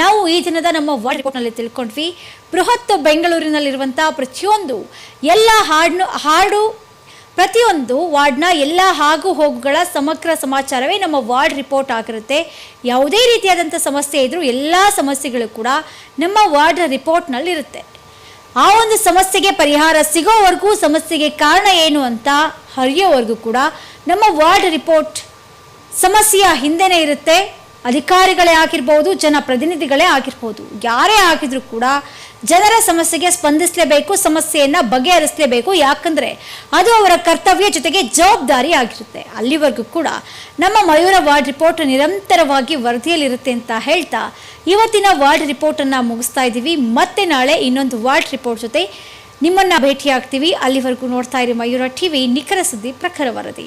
ನಾವು ಈ ದಿನದ ನಮ್ಮ ವಾರ್ಡ್ ರಿಪೋರ್ಟ್ನಲ್ಲಿ ತಿಳ್ಕೊಂಡ್ವಿ. ಬೃಹತ್ ಬೆಂಗಳೂರಿನಲ್ಲಿರುವಂಥ ಪ್ರತಿಯೊಂದು ಎಲ್ಲ ಹಾಡ್ನು, ಹಾಡು, ಪ್ರತಿಯೊಂದು ವಾರ್ಡ್ನ ಎಲ್ಲ ಆಗು ಹೋಗುಗಳ ಸಮಗ್ರ ಸಮಾಚಾರವೇ ನಮ್ಮ ವಾರ್ಡ್ ರಿಪೋರ್ಟ್ ಆಗಿರುತ್ತೆ. ಯಾವುದೇ ರೀತಿಯಾದಂಥ ಸಮಸ್ಯೆ ಇದ್ದರೂ ಎಲ್ಲ ಸಮಸ್ಯೆಗಳು ಕೂಡ ನಮ್ಮ ವಾರ್ಡ್ ರಿಪೋರ್ಟ್ನಲ್ಲಿರುತ್ತೆ ಆ ಒಂದು ಸಮಸ್ಯೆಗೆ ಪರಿಹಾರ ಸಿಗೋವರೆಗೂ ಸಮಸ್ಯೆಗೆ ಕಾರಣ ಏನು ಅಂತ ಹರಿಯೋವರೆಗೂ ಕೂಡ ನಮ್ಮ ವಾರ್ಡ್ ರಿಪೋರ್ಟ್ ಸಮಸ್ಯೆಯ ಹಿಂದೆನೇ ಇರುತ್ತೆ. ಅಧಿಕಾರಿಗಳೇ ಆಗಿರ್ಬೋದು, ಜನಪ್ರತಿನಿಧಿಗಳೇ ಆಗಿರ್ಬೋದು. ಯಾರೇ ಆಗಿದ್ರು ಕೂಡ ಜನರ ಸಮಸ್ಯೆಗೆ ಸ್ಪಂದಿಸಲೇಬೇಕು, ಸಮಸ್ಯೆಯನ್ನು ಬಗೆಹರಿಸಲೇಬೇಕು. ಯಾಕಂದರೆ ಅದು ಅವರ ಕರ್ತವ್ಯ ಜೊತೆಗೆ ಜವಾಬ್ದಾರಿ ಆಗಿರುತ್ತೆ. ಅಲ್ಲಿವರೆಗೂ ಕೂಡ ನಮ್ಮ ಮಯೂರ ವಾರ್ಡ್ ರಿಪೋರ್ಟ್ ನಿರಂತರವಾಗಿ ವರದಿಯಲ್ಲಿರುತ್ತೆ ಅಂತ ಹೇಳ್ತಾ ಇವತ್ತಿನ ವಾರ್ಡ್ ರಿಪೋರ್ಟನ್ನು ಮುಗಿಸ್ತಾ ಇದ್ದೀವಿ. ಮತ್ತೆ ನಾಳೆ ಇನ್ನೊಂದು ವಾರ್ಡ್ ರಿಪೋರ್ಟ್ ಜೊತೆ ನಿಮ್ಮನ್ನು ಭೇಟಿಯಾಗ್ತೀವಿ. ಅಲ್ಲಿವರೆಗೂ ನೋಡ್ತಾ ಇರಿ ಮಯೂರ ಟಿವಿ, ನಿಖರ ಸುದ್ದಿ, ಪ್ರಖರ ವರದಿ.